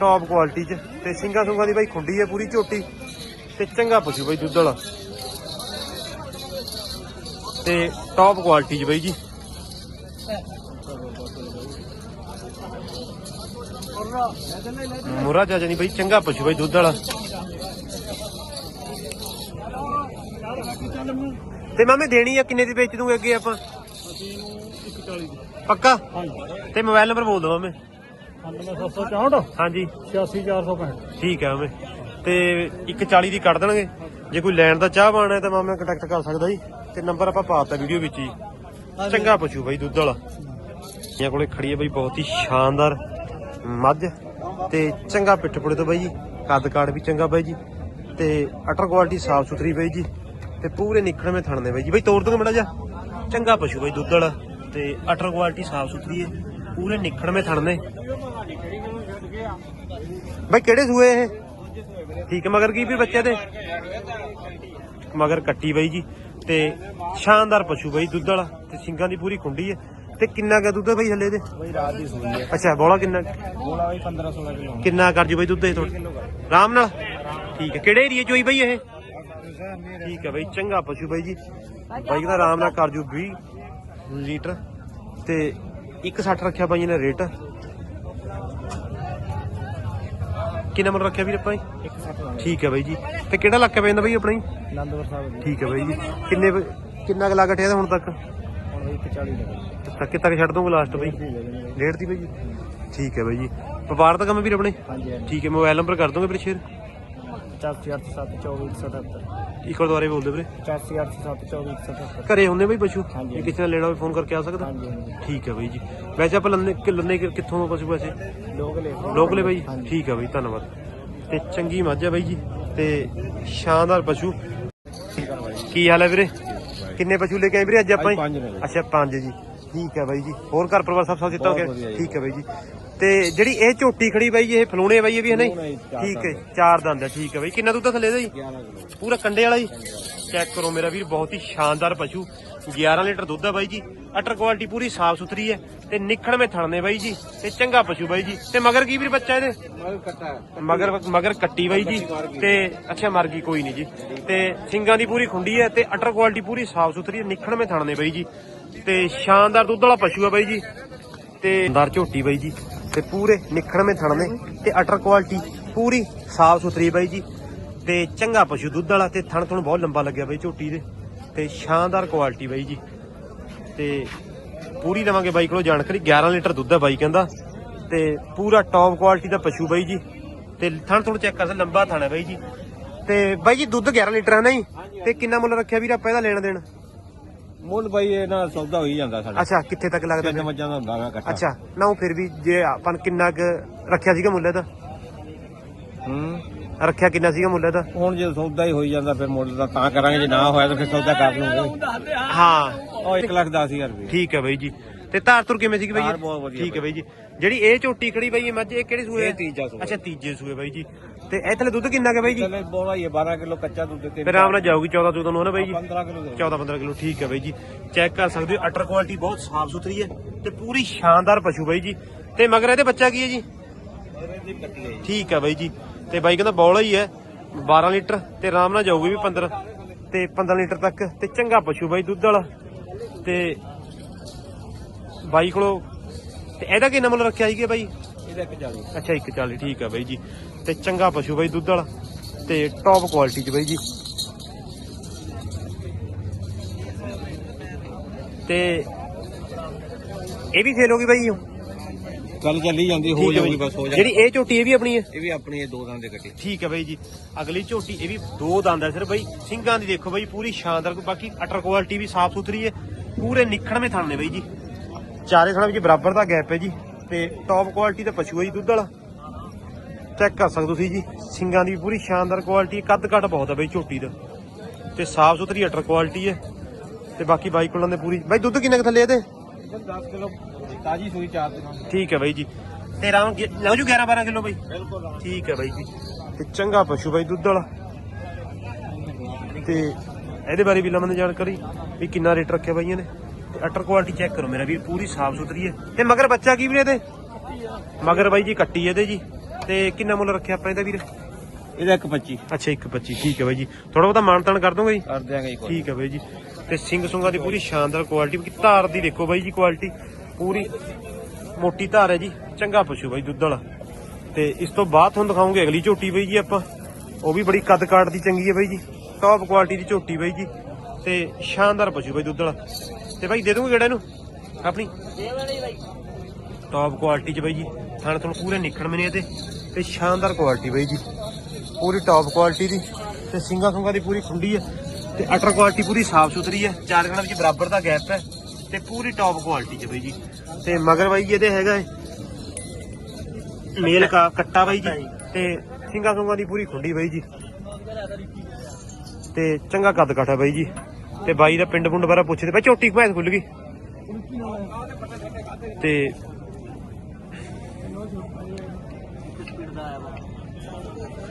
ਟੌਪ ਕੁਆਲਿਟੀ ਚ। ਤੇ ਸਿੰਗਾ ਸੁੰਗਾ ਦੀ ਬਾਈ ਖੁੰਡੀ ਹੈ ਪੂਰੀ ਝੋਟੀ। ਤੇ ਚੰਗਾ ਪਸ਼ੂ ਬਾਈ ਦੁੱਧ ਵਾਲਾ। ਤੇ ਟੌਪ ਕੁਆਲਿਟੀ ਚ ਬਾਈ ਜੀ। ਮੁਰਾ ਚਾਚਾ ਨਹੀਂ ਬਾਈ, ਚੰਗਾ ਪਸ਼ੂ ਬਾਈ ਦੁੱਧ ਵਾਲਾ। ਤੇ ਮਾਮੇ ਦੇਣੀ ਆ ਕਿੰਨੇ ਦੀ ਵੇਚ ਦੂੰਗੇ ਅੱਗੇ ਆਪਾਂ? ਅਸੀਂ ਇਹਨੂੰ 140 ਦੀ ਪੱਕਾ? ਹਾਂਜੀ ਤੇ ਮੋਬਾਈਲ ਨੰਬਰ ਬੋਲ ਦਿਓ ਮਾਮੇ। 9764 ਹਾਂਜੀ। 86465 ਠੀਕ ਹੈ ਮਾਮੇ। ਤੇ 140 ਦੀ ਕੱਢ ਦੇਣਗੇ। ਜੇ ਕੋਈ ਲੈਣ ਦਾ ਚਾਹ ਬਾਣਾ ਹੈ ਤਾਂ ਮਾਮੇ ਕੰਟੈਕਟ ਕਰ ਸਕਦਾ ਜੀ। ਤੇ ਨੰਬਰ ਆਪਾਂ ਪਾਤਾ ਵੀਡੀਓ ਵਿੱਚ ਹੀ। ਚੰਗਾ ਪਸ਼ੂ ਬਾਈ ਦੁੱਧ ਵਾਲਾ। ਇਹਨਾਂ ਕੋਲੇ ਖੜੀ ਹੈ ਬਾਈ ਬਹੁਤ ਹੀ ਸ਼ਾਨਦਾਰ ਮੱਝ। ਤੇ ਚੰਗਾ ਪਿੱਠ ਪੁੜੇ ਤੋਂ ਬਾਈ ਜੀ। ਕੱਦ ਕਾੜ ਵੀ ਚੰਗਾ ਬਾਈ ਜੀ। ਤੇ ਅਟਰ ਕੁਆਲਿਟੀ ਸਾਫ਼ ਸੁਥਰੀ ਬਾਈ ਜੀ। ਤੇ ਪੂਰੇ ਨਿਖੜਵੇਂ ਥਣਦੇ ਬਾਈ ਜੀ। ਬਾਈ ਤੋੜ ਦੋ ਮੜਾ ਜਾ ਚੰਗਾ ਪਸ਼ੂ ਬਾਈ ਦੁੱਧ ਵਾਲਾ। ਤੇ ਅਟਰ ਕੁਆਲਿਟੀ ਸਾਫ਼ ਸੁਥਰੀ ਹੈ। ਪੂਰੇ ਨਿਖੜਵੇਂ ਥਣਦੇ ਬਾਈ ਕਿਹੜੇ ਸੂਏ ਇਹ? ਠੀਕ ਮਗਰ ਕੀ ਵੀ ਬੱਚੇ ਦੇ? ਮਗਰ ਕੱਟੀ ਬਾਈ ਜੀ। ਤੇ ਸ਼ਾਨਦਾਰ ਪਸ਼ੂ ਬਾਈ ਦੁੱਧ ਵਾਲਾ। ਤੇ ਸਿੰਘਾਂ ਦੀ ਪੂਰੀ ਖੁੰਡੀ ਹੈ। ਤੇ ਕਿੰਨਾ ਕੁ ਦੁੱਧ ਹੈ ਬਾਈ ਹੱਲੇ ਦੇ ਬਈ ਰਾਤ ਦੀ ਸੂਈ ਹੈ। ਅੱਛਾ ਬੋਲਾ ਕਿੰਨਾ ਬੋਲਾ ਬਈ 15 16 ਕਿਲੋ। ਕਿੰਨਾ ਕਰ ਜੂ ਬਾਈ ਦੁੱਧ ਇਹ ਥੋੜਾ ਆਰਾਮ ਨਾਲ? ਠੀਕ ਹੈ ਕਿਹੜੇ ਏਰੀਏ ਚੋਂ ਹੀ ਬਾਈ ਇਹ? ਠੀਕ ਹੈ ਬਾਈ ਚੰਗਾ ਪਸ਼ੂ ਬਾਈ ਜੀ। ਬਾਈ ਦਾ ਆਰਾਮ ਨਾਲ ਕਰ ਜੂ 20 ਲੀਟਰ ਤੇ 160 ਰੱਖਿਆ ਬਾਈ ਨੇ ਰੇਟ। ਕਿੰਨਾ ਮੁੱਲ ਰੱਖਿਆ ਵੀਰ ਆਪਾਂ ਜੀ? 160 ਠੀਕ ਹੈ ਬਾਈ ਜੀ। ਤੇ ਕਿਹੜਾ ਇਲਾਕਾ ਪੈਂਦਾ ਬਾਈ ਆਪਣਾ ਜੀ? ਆਨੰਦਪੁਰ ਸਾਹਿਬ ਠੀਕ ਹੈ ਬਾਈ ਜੀ। ਕਿੰਨੇ ਕਿੰਨਾ ਕੁ ਲਾਗਟ ਹੈ ਹੁਣ ਤੱਕ? ਹੁਣ ਬਈ 140 ਦੇ ਤੱਕ ਕਿੱਥੇ ਤੱਕ ਛੱਡ ਦੋਗੇ ਲਾਸਟ ਬਾਈ? ਡੇਢ ਦੀ ਬਾਈ ਜੀ। ਠੀਕ ਹੈ ਬਾਈ ਜੀ। ਵਪਾਰ ਦਾ ਕੰਮ ਵੀਰ ਆਪਣੇ? ਠੀਕ ਹੈ ਮੋਬਾਈਲ ਨੰਬਰ ਕਰ ਦੋਗੇ ਵੀਰ ਸ਼ੇਅਰ। 8487242177 ਇੱਕ ਵਾਰ ਦੁਬਾਰੇ ਬੋਲ ਦਿਓ ਵੀਰੇ 8487242177 ਘਰੇ ਹੁੰਦੇ ਬਾਈ ਪਸ਼ੂ? ਹਾਂਜੀ। ਜੇ ਕਿਸੇ ਨੇ ਲੈਣਾ ਹੋਵੇ ਫੋਨ ਕਰਕੇ ਆ ਸਕਦਾ? ਹਾਂਜੀ ਹਾਂਜੀ। ਠੀਕ ਹੈ ਬਾਈ ਜੀ। ਵੈਸੇ ਆਪਾਂ ਲੰਨੇ ਕਿ ਲੰਨੇ ਕਿ- ਕਿੱਥੋਂ ਆ ਪਸ਼ੂ ਵੈਸੇ? ਲੋਕ ਲੈ ਲੋਕਲੇ ਬਾਈ। ਹਾਂਜੀ। ਠੀਕ ਹੈ ਬਾਈ ਧੰਨਵਾਦ। ਤੇ ਚੰਗੀ ਮੱਝ ਹੈ ਬਾਈ ਜੀ। ਤੇ ਸ਼ਾਨਦਾਰ ਪਸ਼ੂ। ਕੀ ਹਾਲ ਹੈ ਵੀਰੇ? ਕਿੰਨੇ ਪਸ਼ੂ ਲੈ ਕੇ ਆਏ ਵੀਰੇ ਅੱਜ ਆਪਾਂ ਅੱਜ ਜੀ? ਪੰਜ ਨੇ ਬਾਈ। ਅੱਛਾ ਪੰਜ ਜੀ। ਠੀਕ ਹੈ ਬਾਈ ਜੀ। ਹੋਰ ਘਰ ਪਰਿਵਾਰ ਸਭ ਸਭ ਦਿੱਤਾ ਹੋ ਗਿਆ। ਠੀਕ ਹੈ ਬਾਈ ਜੀ। ਤੇ ਜਿਹੜੀ ਇਹ ਝੋਟੀ ਖੜੀ ਬਾਈ ਇਹ ਫਲੂਣੇ ਬਾਈ ਇਹ ਵੀ ਹੈ ਚਾਰ ਠੀਕ ਹੈ। ਚਾਰ ਦੰਦ ਹੈ ਠੀਕ ਹੈ ਬਾਈ। ਕਿੰਨਾ ਦੁੱਧ ਥੱਲੇ ਦਾ ਜੀ? 11 ਕਿਲੋ। ਪੂਰਾ ਕੰਡੇ ਵਾਲਾ ਜੀ? ਚੈੱਕ ਕਰੋ ਮੇਰਾ ਵੀਰ ਬਹੁਤ ਹੀ ਸ਼ਾਨਦਾਰ ਪਸ਼ੂ। 11 ਲੀਟਰ ਦੁੱਧ ਹੈ ਬਾਈ ਜੀ। ਅਟਰ ਕੁਆਲਿਟੀ ਪੂਰੀ ਸਾਫ਼ ਸੁਥਰੀ ਹੈ ਤੇ ਨਿਖੜਵੇਂ ਥਣਨੇ ਬਾਈ ਜੀ। ਤੇ ਚੰਗਾ ਪਸ਼ੂ ਬਾਈ ਜੀ। ਤੇ ਮਗਰ ਕੀ ਵੀਰ ਬੱਚਾ ਇਹਦੇ? ਮਗਰ ਕੱਟਾ ਮਗਰ ਮਗਰ ਕੱਟੀ ਬਾਈ ਜੀ। ਤੇ ਅੱਛਾ ਮਰ ਗਈ ਕੋਈ ਨਹੀਂ ਜੀ। ਤੇ ਸਿੰਗਾਂ ਦੀ ਪੂਰੀ ਖੁੰਡੀ ਹੈ ਤੇ ਅਟਰ ਕੁਆਲਿਟੀ ਪੂਰੀ ਸਾਫ਼ ਸੁਥਰੀ ਹੈ ਨਿਖੜਵੇਂ ਥਣਨੇ ਬਾਈ ਜੀ। ਤੇ ਸ਼ਾਨਦਾਰ ਦੁੱਧ ਵਾਲਾ ਪਸ਼ੂ ਹੈ ਬਾਈ ਜੀ। ਤੇ ਅੰਦਰ ਝੋਟੀ ਬਾਈ ਜੀ। ਤੇ ਪੂਰੇ ਨਿਖੜਵੇਂ ਥਣਨੇ ਤੇ ਅਟਰ ਕੁਆਲਿਟੀ ਪੂਰੀ ਸਾਫ਼ ਸੁਥਰੀ ਬਾਈ ਜੀ। ਤੇ ਚੰਗਾ ਪਸ਼ੂ ਦੁੱਧ ਵਾਲਾ ਤੇ ਥਣ ਥਣ ਬਹੁਤ ਲੰਬਾ ਲੱਗਿਆ ਬਾਈ ਝੋਟੀ ਦੇ। ਤੇ ਸ਼ਾਨਦਾਰ ਕੁਆਲਿਟੀ ਬਾਈ ਜੀ। ਤੇ ਪੂਰੀ ਲਵਾਂਗੇ ਬਾਈ ਕੋਲੋਂ ਜਾਣਕਾਰੀ। 11 ਲੀਟਰ ਦੁੱਧ ਹੈ ਬਾਈ ਕਹਿੰਦਾ। ਤੇ ਪੂਰਾ ਟੌਪ ਕੁਆਲਿਟੀ ਦਾ ਪਸ਼ੂ ਬਾਈ ਜੀ। ਤੇ ਥਣ ਥਣ ਚੈੱਕ ਕਰ ਸਕਦੇ ਲੰਬਾ ਥਣ ਹੈ ਬਾਈ ਜੀ। ਤੇ ਬਾਈ ਜੀ ਦੁੱਧ 11 ਲੀਟਰ ਹੈ। ਨਾ ਜੀ ਤੇ ਕਿੰਨਾ ਮੁੱਲ ਰੱਖਿਆ ਵੀਰ ਆਪਾਂ ਇਹਦਾ ਲੈਣ ਦੇਣ? ਮੁੱਲ ਬਾਈ ਇਹ ਨਾਲ ਸੌਦਾ ਹੋਈ ਜਾਂਦਾ ਸਾਡਾ। ਅੱਛਾ ਕਿੱਥੇ ਤੱਕ ਲੱਗਦਾ ਤਿੰਨ ਫਿਰ? ਮੱਝਾਂ ਦਾ ਹੁੰਦਾ ਵਾ ਇਕੱਠਾ। ਅੱਛਾ ਨਾ ਉਹ ਫਿਰ ਵੀ ਜੇ ਆਪਾਂ ਨੇ ਕਿੰਨਾ ਕੁ ਰੱਖਿਆ ਸੀਗਾ ਮੁੱਲ ਇਹਦਾ? ਹੂੰ? ਰੱਖਿਆ ਕਿੰਨਾ ਸੀਗਾ ਮੁੱਲ ਇਹਦਾ? ਹੁਣ ਜੇ ਸੌਦਾ ਹੀ ਹੋਈ ਜਾਂਦਾ ਫਿਰ ਮੁੱਲ ਦਾ ਤਾਂ ਕਰਾਂਗੇ ਜੇ ਨਾ ਹੋਇਆ ਤਾਂ ਫਿਰ ਸੌਦਾ ਕਰ ਲਵਾਂਗੇ ਹਾਂ। ਉਹ 1 ਲੱਖ 10000 ਰੁਪਏ। ਠੀਕ ਹੈ ਬਾਈ ਜੀ। ਤੇ ਧਾਰ ਤੁਰ ਕਿਵੇਂ ਸੀਗੀ ਬਾਈ ਧਾਰ ਜੀ? ਬਹੁਤ ਵਧੀਆ ਠੀਕ ਹੈ ਬਾਈ। ਜੀ। ਜਿਹੜੀ ਇਹ ਝੋਟੀ ਖੜੀ ਬਾਈ ਇਹ ਮੱਝ ਇਹ ਕਿਹੜੇ ਸੂਏ ਇਹ ਤੀਜਾ ਸੂਆ। ਅੱਛਾ ਤੀਜੇ ਸੂਏ ਬਾਈ ਜੀ। ਤੇ ਇਹ ਥਲੇ ਦੁੱਧ ਕਿੰਨਾ ਹੈ ਬਾਈ ਜੀ? ਚਲੇ ਬੋਲਾ ਹੀ ਹੈ, 12 ਕਿਲੋ ਕੱਚਾ ਦੁੱਧ ਤੇ ਫਿਰ ਨਾਲ ਜਾਊਗੀ 14 14 ਨੂੰ ਹੈ ਨਾ ਬਾਈ ਜੀ? 15 ਕਿਲੋ ਦੇ 14 15 ਕਿਲੋ ਠੀਕ ਹੈ ਬਾਈ ਜੀ। ਚੈੱਕ ਕਰ ਸਕਦੇ ਹੋ ਅਟਰ ਕੁਆਲਿਟੀ ਬਹੁਤ ਸਾਫ਼ ਸੁਥਰੀ ਹੈ ਤੇ ਪੂਰੀ ਸ਼ਾਨਦਾਰ ਪਸ਼ੂ ਬਾਈ ਜੀ। ਤੇ ਮਗਰ ਇਹਦੇ ਬੱਚਾ ਕੀ ਹੈ ਜੀ? ਠੀਕ ਹੈ ਬਾਈ ਜੀ। ਤੇ ਬਾਈ ਕਹਿੰਦਾ ਬੌਲਾ ਹੀ ਹੈ 12 ਲੀਟਰ ਤੇ ਆਰਾਮ ਨਾਲ ਜਾਊਗੀ ਵੀ 15 ਤੇ 15 ਲੀਟਰ ਤੱਕ ਤੇ ਚੰਗਾ ਪਸ਼ੂ ਬਾਈ ਦੁੱਧ ਵਾਲਾ। ਤੇ ਬਾਈ ਕੋਲੋਂ? ਤੇ ਇਹਦਾ ਕਿੰਨਾ ਮੁੱਲ ਰੱਖਿਆ ਸੀਗਾ ਬਾਈ? ਇਹਦਾ 140 ਅੱਛਾ 140 ਠੀਕ ਹੈ ਬਾਈ ਜੀ। ਤੇ ਚੰਗਾ ਪਸ਼ੂ ਬਾਈ ਦੁੱਧ ਵਾਲਾ। ਤੇ ਟੌਪ ਕੁਆਲਿਟੀ ਚ ਬਾਈ ਜੀ। ਤੇ ਇਹ ਵੀ ਫੇਲ ਹੋ ਗਈ ਬਾਈ ਗੱਲ ਚੱਲੀ ਜਾਂਦੀ ਹੋ ਹੈ ਜਾਊਗੀ ਬਸ ਹੋ ਜਾ ਜਿਹੜੀ ਇਹ ਝੋਟੀ ਇਹ ਵੀ ਆਪਣੀ ਹੈ? ਇਹ ਵੀ ਆਪਣੀ ਇਹ ਦੋ ਦੰਦ ਦੇ ਕੱਟੀ। ਠੀਕ ਹੈ ਬਾਈ ਜੀ। ਅਗਲੀ ਝੋਟੀ ਇਹ ਵੀ ਦੋ ਦੰਦ ਹੈ ਸਿਰ ਬਾਈ। ਸਿੰਘਾਂ ਦੀ ਦੇਖੋ ਬਾਈ ਪੂਰੀ ਸ਼ਾਨਦਾਰ ਬਾਕੀ ਅਟਰ ਕੁਆਲਿਟੀ ਵੀ ਸਾਫ਼ ਸੁਥਰੀ ਹੈ। ਪੂਰੇ ਨਿਖੜਵੇਂ ਥਣ ਨੇ ਬਾਈ ਜੀ। ਚਾਰੇ ਥਣਾਂ ਵਿੱਚ ਬਰਾਬਰ ਦਾ ਗੈਪ ਹੈ ਜੀ ਤੇ ਟੌਪ ਕੁਆਲਿਟੀ ਦਾ ਪਸ਼ੂ ਹੈ ਜੀ ਦੁੱਧ ਵਾਲਾ। ਚੈੱਕ ਕਰ ਸਕਦੇ ਤੁਸੀਂ ਜੀ ਸਿੰਘਾਂ ਦੀ ਪੂਰੀ ਸ਼ਾਨਦਾਰ ਕੁਆਲਿਟੀ ਕੱਦ ਕੱਟ ਬਹੁਤ ਹੈ ਬਾਈ ਝੋਟੀ ਦਾ। ਤੇ ਸਾਫ਼ ਸੁਥਰੀ ਅਟਰ ਕੁਆਲਿਟੀ ਹੈ ਤੇ ਬਾਕੀ ਬਾਈ ਕੋਲਾਂ ਦੇ ਪੂਰੀ। ਬਾਈ ਦੁੱਧ ਕਿੰਨਾ ਕੁ ਥੱਲੇ ਇਹਦੇ? 10 ਕਿਲੋ ਤਾਜੀ ਸੂਈ ਚਾਰ ਦਿਨਾਂ ਠੀਕ ਹੈ ਬਾਈ ਜੀ। ਤੇ ਰਾਮ ਲਓ ਜੂ 11 12 ਕਿਲੋ ਬਾਈ। ਬਿਲਕੁਲ ਠੀਕ ਹੈ ਬਾਈ ਜੀ। ਤੇ ਚੰਗਾ ਪਸ਼ੂ ਬਾਈ ਦੁੱਧ ਵਾਲਾ। ਤੇ ਇਹਦੇ ਬਾਰੇ ਵੀ ਲਮਨ ਜਾਣਕਾਰੀ ਵੀ ਕਿੰਨਾ ਰੇਟ ਰੱਖਿਆ ਬਾਈਆਂ ਨੇ? ਅਟਰ ਕੁਆਲਿਟੀ ਚੈੱਕ ਕਰੋ ਮੇਰਾ ਵੀਰ ਪੂਰੀ ਸਾਫ਼ ਸੁਥਰੀ ਹੈ। ਤੇ ਮਗਰ ਬੱਚਾ ਕੀ ਵੀਰੇ ਇਹਦੇ? ਮਗਰ ਬਾਈ ਜੀ ਕੱਟੀ ਇਹਦੇ ਜੀ। ਤੇ ਕਿੰਨਾ ਮੁੱਲ ਰੱਖਿਆ ਆਪਾਂ ਇਹਦਾ ਵੀਰ? ਇਹਦਾ 125 ਅੱਛਾ 125 ਠੀਕ ਹੈ ਬਾਈ ਜੀ। ਥੋੜਾ ਬਹੁਤਾ ਮਾਨਤਾਨ ਕਰ ਦੋਗੇ ਜੀ? ਕਰ ਦਿਆਂਗੇ ਜੀ ਠੀਕ ਹੈ ਬਾਈ ਜੀ। ਤੇ ਸਿੰਘ ਸੁੰਗਾ ਦੀ ਪੂਰੀ ਸ਼ਾਨਦਾਰ ਕੁਆਲਿਟੀ ਕਿ ਧਾਰ ਦੀ ਦੇਖੋ ਬਾਈ ਜੀ ਕੁਆਲਿਟੀ ਪੂਰੀ ਮੋਟੀ ਧਾਰ ਹੈ ਜੀ। ਚੰਗਾ ਪਸ਼ੂ ਬਾਈ ਦੁੱਧ ਵਾਲਾ। ਤੇ ਇਸ ਤੋਂ ਬਾਅਦ ਤੁਹਾਨੂੰ ਦਿਖਾਉਂਗੇ ਅਗਲੀ ਝੋਟੀ ਬਾਈ ਜੀ ਆਪਾਂ। ਉਹ ਵੀ ਬੜੀ ਕੱਦ ਕਾਟ ਦੀ ਚੰਗੀ ਹੈ ਬਾਈ ਜੀ। ਟੌਪ ਕੁਆਲਿਟੀ ਦੀ ਝੋਟੀ ਬਾਈ ਜੀ। ਤੇ ਸ਼ਾਨਦਾਰ ਪਸ਼ੂ ਬਾਈ ਦੁੱਧ ਵਾਲਾ। ਤੇ ਬਾਈ ਦੇ ਦੂੰਗੇ ਕਿਹੜਾ ਇਹਨੂੰ? ਆਪਣੀ? ਟੌਪ ਕੁਆਲਿਟੀ ਚ ਬਾਈ ਜੀ। ਥਣ ਤੁਹਾਨੂੰ ਪੂਰੇ ਨਿਖਣ ਮਨੇ ਤੇ ਤੇ ਸ਼ਾਨਦਾਰ ਕੁਆਲਿਟੀ ਬਾਈ ਜੀ। ਪੂਰੀ ਟੌਪ ਕੁਆਲਿਟੀ ਦੀ ਤੇ ਸਿੰਗਾ ਸੁੰਗਾ ਦੀ ਪੂਰੀ ਖੁੰਡੀ ਹੈ ਤੇ ਅਟਰ ਕੁਆਲਿਟੀ ਪੂਰੀ ਸਾਫ਼ ਸੁਥਰੀ ਹੈ ਚਾਰ ਗਣਾ ਵਿੱਚ ਬਰਾਬਰ ਦਾ ਗੈਪ ਹੈ ਤੇ ਪੂਰੀ ਟੌਪ ਕੁਆਲਿਟੀ ਚ ਬਾਈ ਜੀ। ਤੇ ਮਗਰ ਬਾਈ ਇਹਦੇ ਹੈਗਾ ਹੈ ਮੇਲ ਕਾ ਕੱਟਾ ਬਾਈ ਜੀ ਤੇ ਸਿੰਗਾ ਸੁੰਗਾ ਦੀ ਪੂਰੀ ਖੁੰਡੀ ਬਾਈ ਜੀ। ਤੇ ਚੰਗਾ ਕੱਦ ਕਾਠਾ ਬਾਈ ਜੀ। ਤੇ ਬਾਈ ਦਾ ਪਿੰਡ ਪੁੰਡ ਬਾਰੇ ਪੁੱਛਦੇ ਬਾਈ ਚੋਟੀ ਭੈਂਸ ਖੁੱਲ ਗਈ। ਤੇ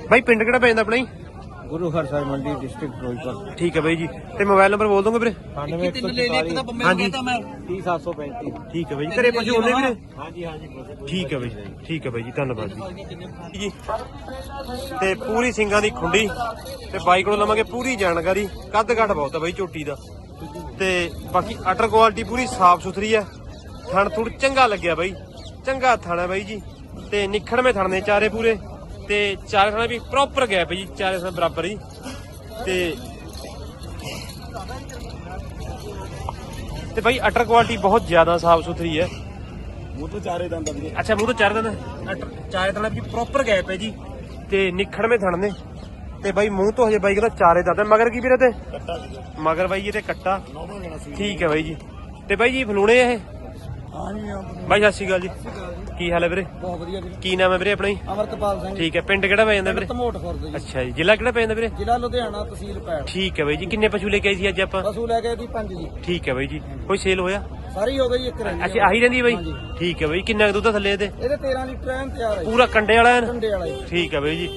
ਬਾਈ ਪਿੰਡ ਕਿਹੜਾ ਪੈਂਦਾ ਆਪਣਾ ਹੀ ਗੁਰੂ ਹਰਸਾਈ ਮੰਡੀ ਡਿਸਟ੍ਰਿਕਟ ਫਿਰੋਜ਼ਪੁਰ। ਠੀਕ ਹੈ ਬਾਈ ਜੀ। ਤੇ ਮੋਬਾਈਲ ਨੰਬਰ ਬੋਲ ਦੋਗੇ ਵੀਰੇ? 9144 ਹਾਂਜੀ। 30735 ਠੀਕ ਹੈ ਬਾਈ ਜੀ। ਘਰੇ ਪਸ਼ੂ ਹੁੰਦੇ ਵੀਰੇ? ਹਾਂਜੀ ਹਾਂਜੀ ਠੀਕ ਹੈ ਬਾਈ ਠੀਕ ਹੈ ਬਾਈ ਜੀ ਧੰਨਵਾਦ ਜੀ। ਜੀ। ਤੇ ਪੂਰੀ ਸਿੰਘਾਂ ਦੀ ਖੁੰਡੀ ਤੇ ਬਾਈ ਕੋਲੋਂ ਲਵਾਂਗੇ ਪੂਰੀ ਜਾਣਕਾਰੀ। ਕੱਦ ਘੱਟ ਬਹੁਤ ਹੈ ਬਾਈ ਝੋਟੀ ਦਾ। ਤੇ ਬਾਕੀ ਅਟਰ ਕੁਆਲਿਟੀ ਪੂਰੀ ਸਾਫ਼ ਸੁਥਰੀ ਹੈ। ਥਣ ਥੁੜ ਚੰਗਾ ਲੱਗਿਆ ਬਾਈ। ਚੰਗਾ ਥਣ ਹੈ ਬਾਈ ਜੀ। ਤੇ ਨਿਖੜਵੇਂ ਥਣ ਨੇ ਚਾਰੇ ਪੂਰੇ। ਤੇ ਚਾਰੇ ਥਣ ਵੀ ਪ੍ਰੋਪਰ ਗੈਪ ਹੈ ਜੀ ਚਾਰੇ ਥਣ ਬਰਾਬਰ ਜੀ। ਤੇ ਤੇ ਬਾਈ ਅਟਰ ਕੁਆਲਿਟੀ ਬਹੁਤ ਜ਼ਿਆਦਾ ਸਾਫ਼ ਸੁਥਰੀ ਹੈ। ਮੂੰਹ ਤੋਂ ਚਾਰੇ ਦੰਦ ਵੀਰੇ ਅੱਛਾ ਮੂੰਹ ਤੋਂ ਚਾਰ ਦਿਨ ਚਾਰੇ ਦਿਨਾਂ ਵਿੱਚ ਪ੍ਰੋਪਰ ਗੈਪ ਹੈ ਜੀ। ਤੇ ਨਿਖੜਵੇਂ ਥਣ ਨੇ। ਤੇ ਬਾਈ ਮੂੰਹ ਤੋਂ ਹਜੇ ਬਾਈ ਕਹਿੰਦਾ ਚਾਰੇ ਦੰਦ। ਮਗਰ ਕੀ ਵੀਰੇ ਤੇ? ਕੱਟਾ ਮਗਰ ਬਾਈ ਇਹਦੇ ਕੱਟਾ। ਠੀਕ ਹੈ ਬਾਈ ਜੀ। ਤੇ ਬਾਈ ਜੀ ਫਲੂਣੇ ਇਹ? ਬਾਈ ਸਤਿ ਸ਼੍ਰੀ ਅਕਾਲ ਜੀ। ਕੀ ਹਾਲ ਹੈ ਵੀਰੇ? ਬਹੁਤ ਵਧੀਆ ਵੀਰੇ ਕੀ ਨਾਮ ਹੈ ਵੀਰੇ ਆਪਣਾ ਜੀ? ਅਮਰਤਪਾਲ ਸਿੰਘ। ਠੀਕ ਹੈ ਪਿੰਡ ਕਿਹੜਾ ਪੈ ਜਾਂਦਾ ਵੀਰੇ? ਧਮੋਟ ਖੁਰਦ ਜੀ। ਅੱਛਾ ਜੀ ਜ਼ਿਲ੍ਹਾ ਕਿਹੜਾ ਪੈ ਜਾਂਦਾ ਵੀਰੇ? ਜ਼ਿਲ੍ਹਾ ਲੁਧਿਆਣਾ ਤਹਿਸੀਲ ਪੈੜ ਠੀਕ ਹੈ ਬਾਈ ਜੀ ਕਿੰਨੇ ਪਸ਼ੂ ਲੈ ਕੇ ਆਈ ਸੀ ਅੱਜ ਆਪਾਂ? ਪਸ਼ੂ ਲੈ ਕੇ ਦੀ ਪੰਜ ਜੀ। ਠੀਕ ਹੈ ਬਾਈ ਜੀ ਕੋਈ ਸੇਲ ਹੋਇਆ? ਸਾਰੀ ਹੋ ਗਈ ਇੱਕ ਰਹਿੰਦੀ ਅੱਛਾ ਆਹੀ ਰਹਿੰਦੀ ਬਾਈ। ਠੀਕ ਹੈ ਬਾਈ ਕਿੰਨਾ ਕੁ ਦੁੱਧ ਥੱਲੇ ਇਹਦੇ? ਇਹਦੇ 13 ਲੀਟਰ ਐਨ ਤਿਆਰ ਹੈ। ਪੂਰਾ ਕੰਡੇ ਵਾਲਾ ਹੈ ਨਾ? ਝੰਡੇ ਵਾਲਾ ਠੀਕ ਹੈ ਬਾਈ ਜੀ।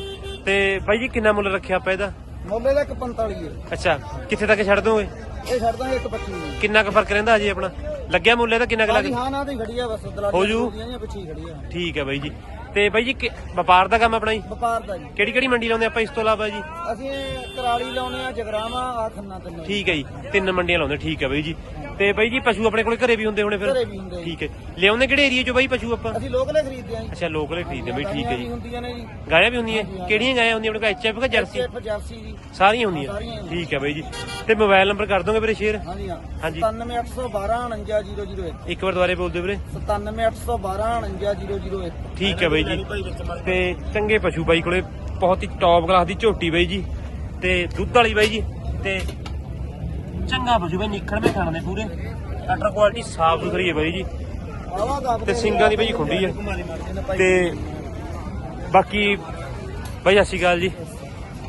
ਤੇ ਬਾਈ ਜੀ ਕਿੰਨਾ ਮੁੱਲ ਰੱਖਿਆ ਆਪਾਂ ਇਹਦਾ? ਮੁੱਲੇ ਦਾ 145 ਹੈ। ਅੱਛਾ ਕਿੱਥੇ ਤੱਕ ਛੱਡ ਦੋਗੇ? ਇਹ ਛੱਡ ਦਾਂਗੇ 125 ਜੀ। ਕਿੰਨਾ ਕੁ ਫ਼ਰਕ ਰਹਿੰਦਾ ਹਜੇ ਆਪਣਾ? ਲੱਗਿਆ ਮੁੱਲੇ ਦਾ ਕਿੰਨਾ ਕੁ ਲੱਗ ਹਾਂਜੀ ਹਾਂ ਨਾ ਤੇ ਖੜੀ ਆ ਬਸ ਦਲਾਲੀ ਹੋ ਜੂ। ਪਿੱਛੇ ਹੀ ਖੜੀ ਆ। ਠੀਕ ਹੈ ਬਾਈ ਜੀ। ਤੇ ਬਾਈ ਜੀ ਕਿ- ਵਪਾਰ ਦਾ ਕੰਮ ਆਪਣਾ ਜੀ? ਵਪਾਰ ਦਾ ਜੀ। ਕਿਹੜੀ ਕਿਹੜੀ ਮੰਡੀ ਲਾਉਂਦੇ ਆਪਾਂ ਇਸ ਤੋਂ ਇਲਾਵਾ ਜੀ? ਅਸੀਂ ਕਰਾਲੀ ਲਾਉਨੇ ਆ ਜਗਰਾਵਾ ਆ ਖੰਨਾ ਤਿੰਨ ਠੀਕ ਹੈ ਜੀ ਤਿੰਨ ਮੰਡੀਆਂ ਲਾਉਂਦੇ ਠੀਕ ਹੈ ਬਾਈ ਜੀ। ਤੇ ਬਾਈ ਜੀ ਪਸ਼ੂ ਆਪਣੇ ਕੋਲੇ ਘਰੇ ਵੀ ਹੁੰਦੇ ਹੋਣੇ ਘਰੇ ਫਿਰ ਵੀ ਹੁੰਦੇ ਜੀ। ਠੀਕ ਹੈ। ਲਿਆਉਂਦੇ ਕਿਹੜੇ ਏਰੀਆ ਚੋਂ ਬਾਈ ਪਸ਼ੂ ਆਪਾਂ? ਅਸੀਂ ਲੋਕਲੇ ਖਰੀਦਦੇ ਆਂ ਜੀ। ਅੱਛਾ ਲੋਕਲ ਖਰੀਦਦੇ ਬਾਈ ਠੀਕ ਹੈ ਜੀ। ਹੁੰਦੀਆਂ ਨੇ ਜੀ। ਗਾਇਆ ਵੀ ਹੁੰਦੀਆਂ? ਹਾਂਜੀ, ਹਾਂਜੀ। ਕਿਹੜੀਆਂ ਗਾਇਆ ਹੁੰਦੀਆਂ? ਆਪਣੇ ਕੋਲ ਐਚਐਫ ਕਿ ਜਰਸੀ? ਐਫ ਜਰਸੀ ਜੀ। ਸਾਰੀਆਂ ਹੁੰਦੀਆਂ। ਸਾਰੀਆਂ। ਠੀਕ ਹੈ ਬਾਈ ਜੀ। ਤੇ ਮੋਬਾਈਲ ਨੰਬਰ ਕਰ ਦੋਗੇ ਵੀਰੇ ਸ਼ੇਅਰ? ਹਾਂਜੀ ਹਾਂ। ਹਾਂਜੀ। 97812 49001 ਇੱਕ। ਵਾਰ ਦੁਬਾਰੇ ਬੋਲ ਦਿਓ ਵੀਰੇ। 97812 49001 ਠੀਕ ਹੈ ਬਾਈ ਜੀ। ਤੇ ਚੰਗੇ ਪਸ਼ੂ ਬਾਈ ਕੋਲੇ। ਬਹੁਤ ਹੀ ਟੌਪ ਕਲਾਸ ਦੀ ਝੋਟੀ ਬਾਈ ਜੀ। ਤੇ ਦੁੱਧ ਵਾਲੀ ਬਾਈ ਜੀ। ਤੇ ਚੰਗਾ ਪਸ਼ੂ ਬਾਈ ਨਿਖੜ ਮੇ ਖਾਣੇ ਪੂਰੇ। ਅਟਰ ਕੁਆਲਿਟੀ ਸਾਫ਼ ਸੁਥਰੀ ਹੈ ਬਾਈ ਜੀ। ਤੇ ਸਿੰਗਾਂ ਦੀ ਬਾਈ ਖੁੰਡੀ ਹੈ। ਤੇ ਬਾਕੀ ਬਾਈ ਸ਼੍ਰੀ ਅਕਾਲ ਜੀ।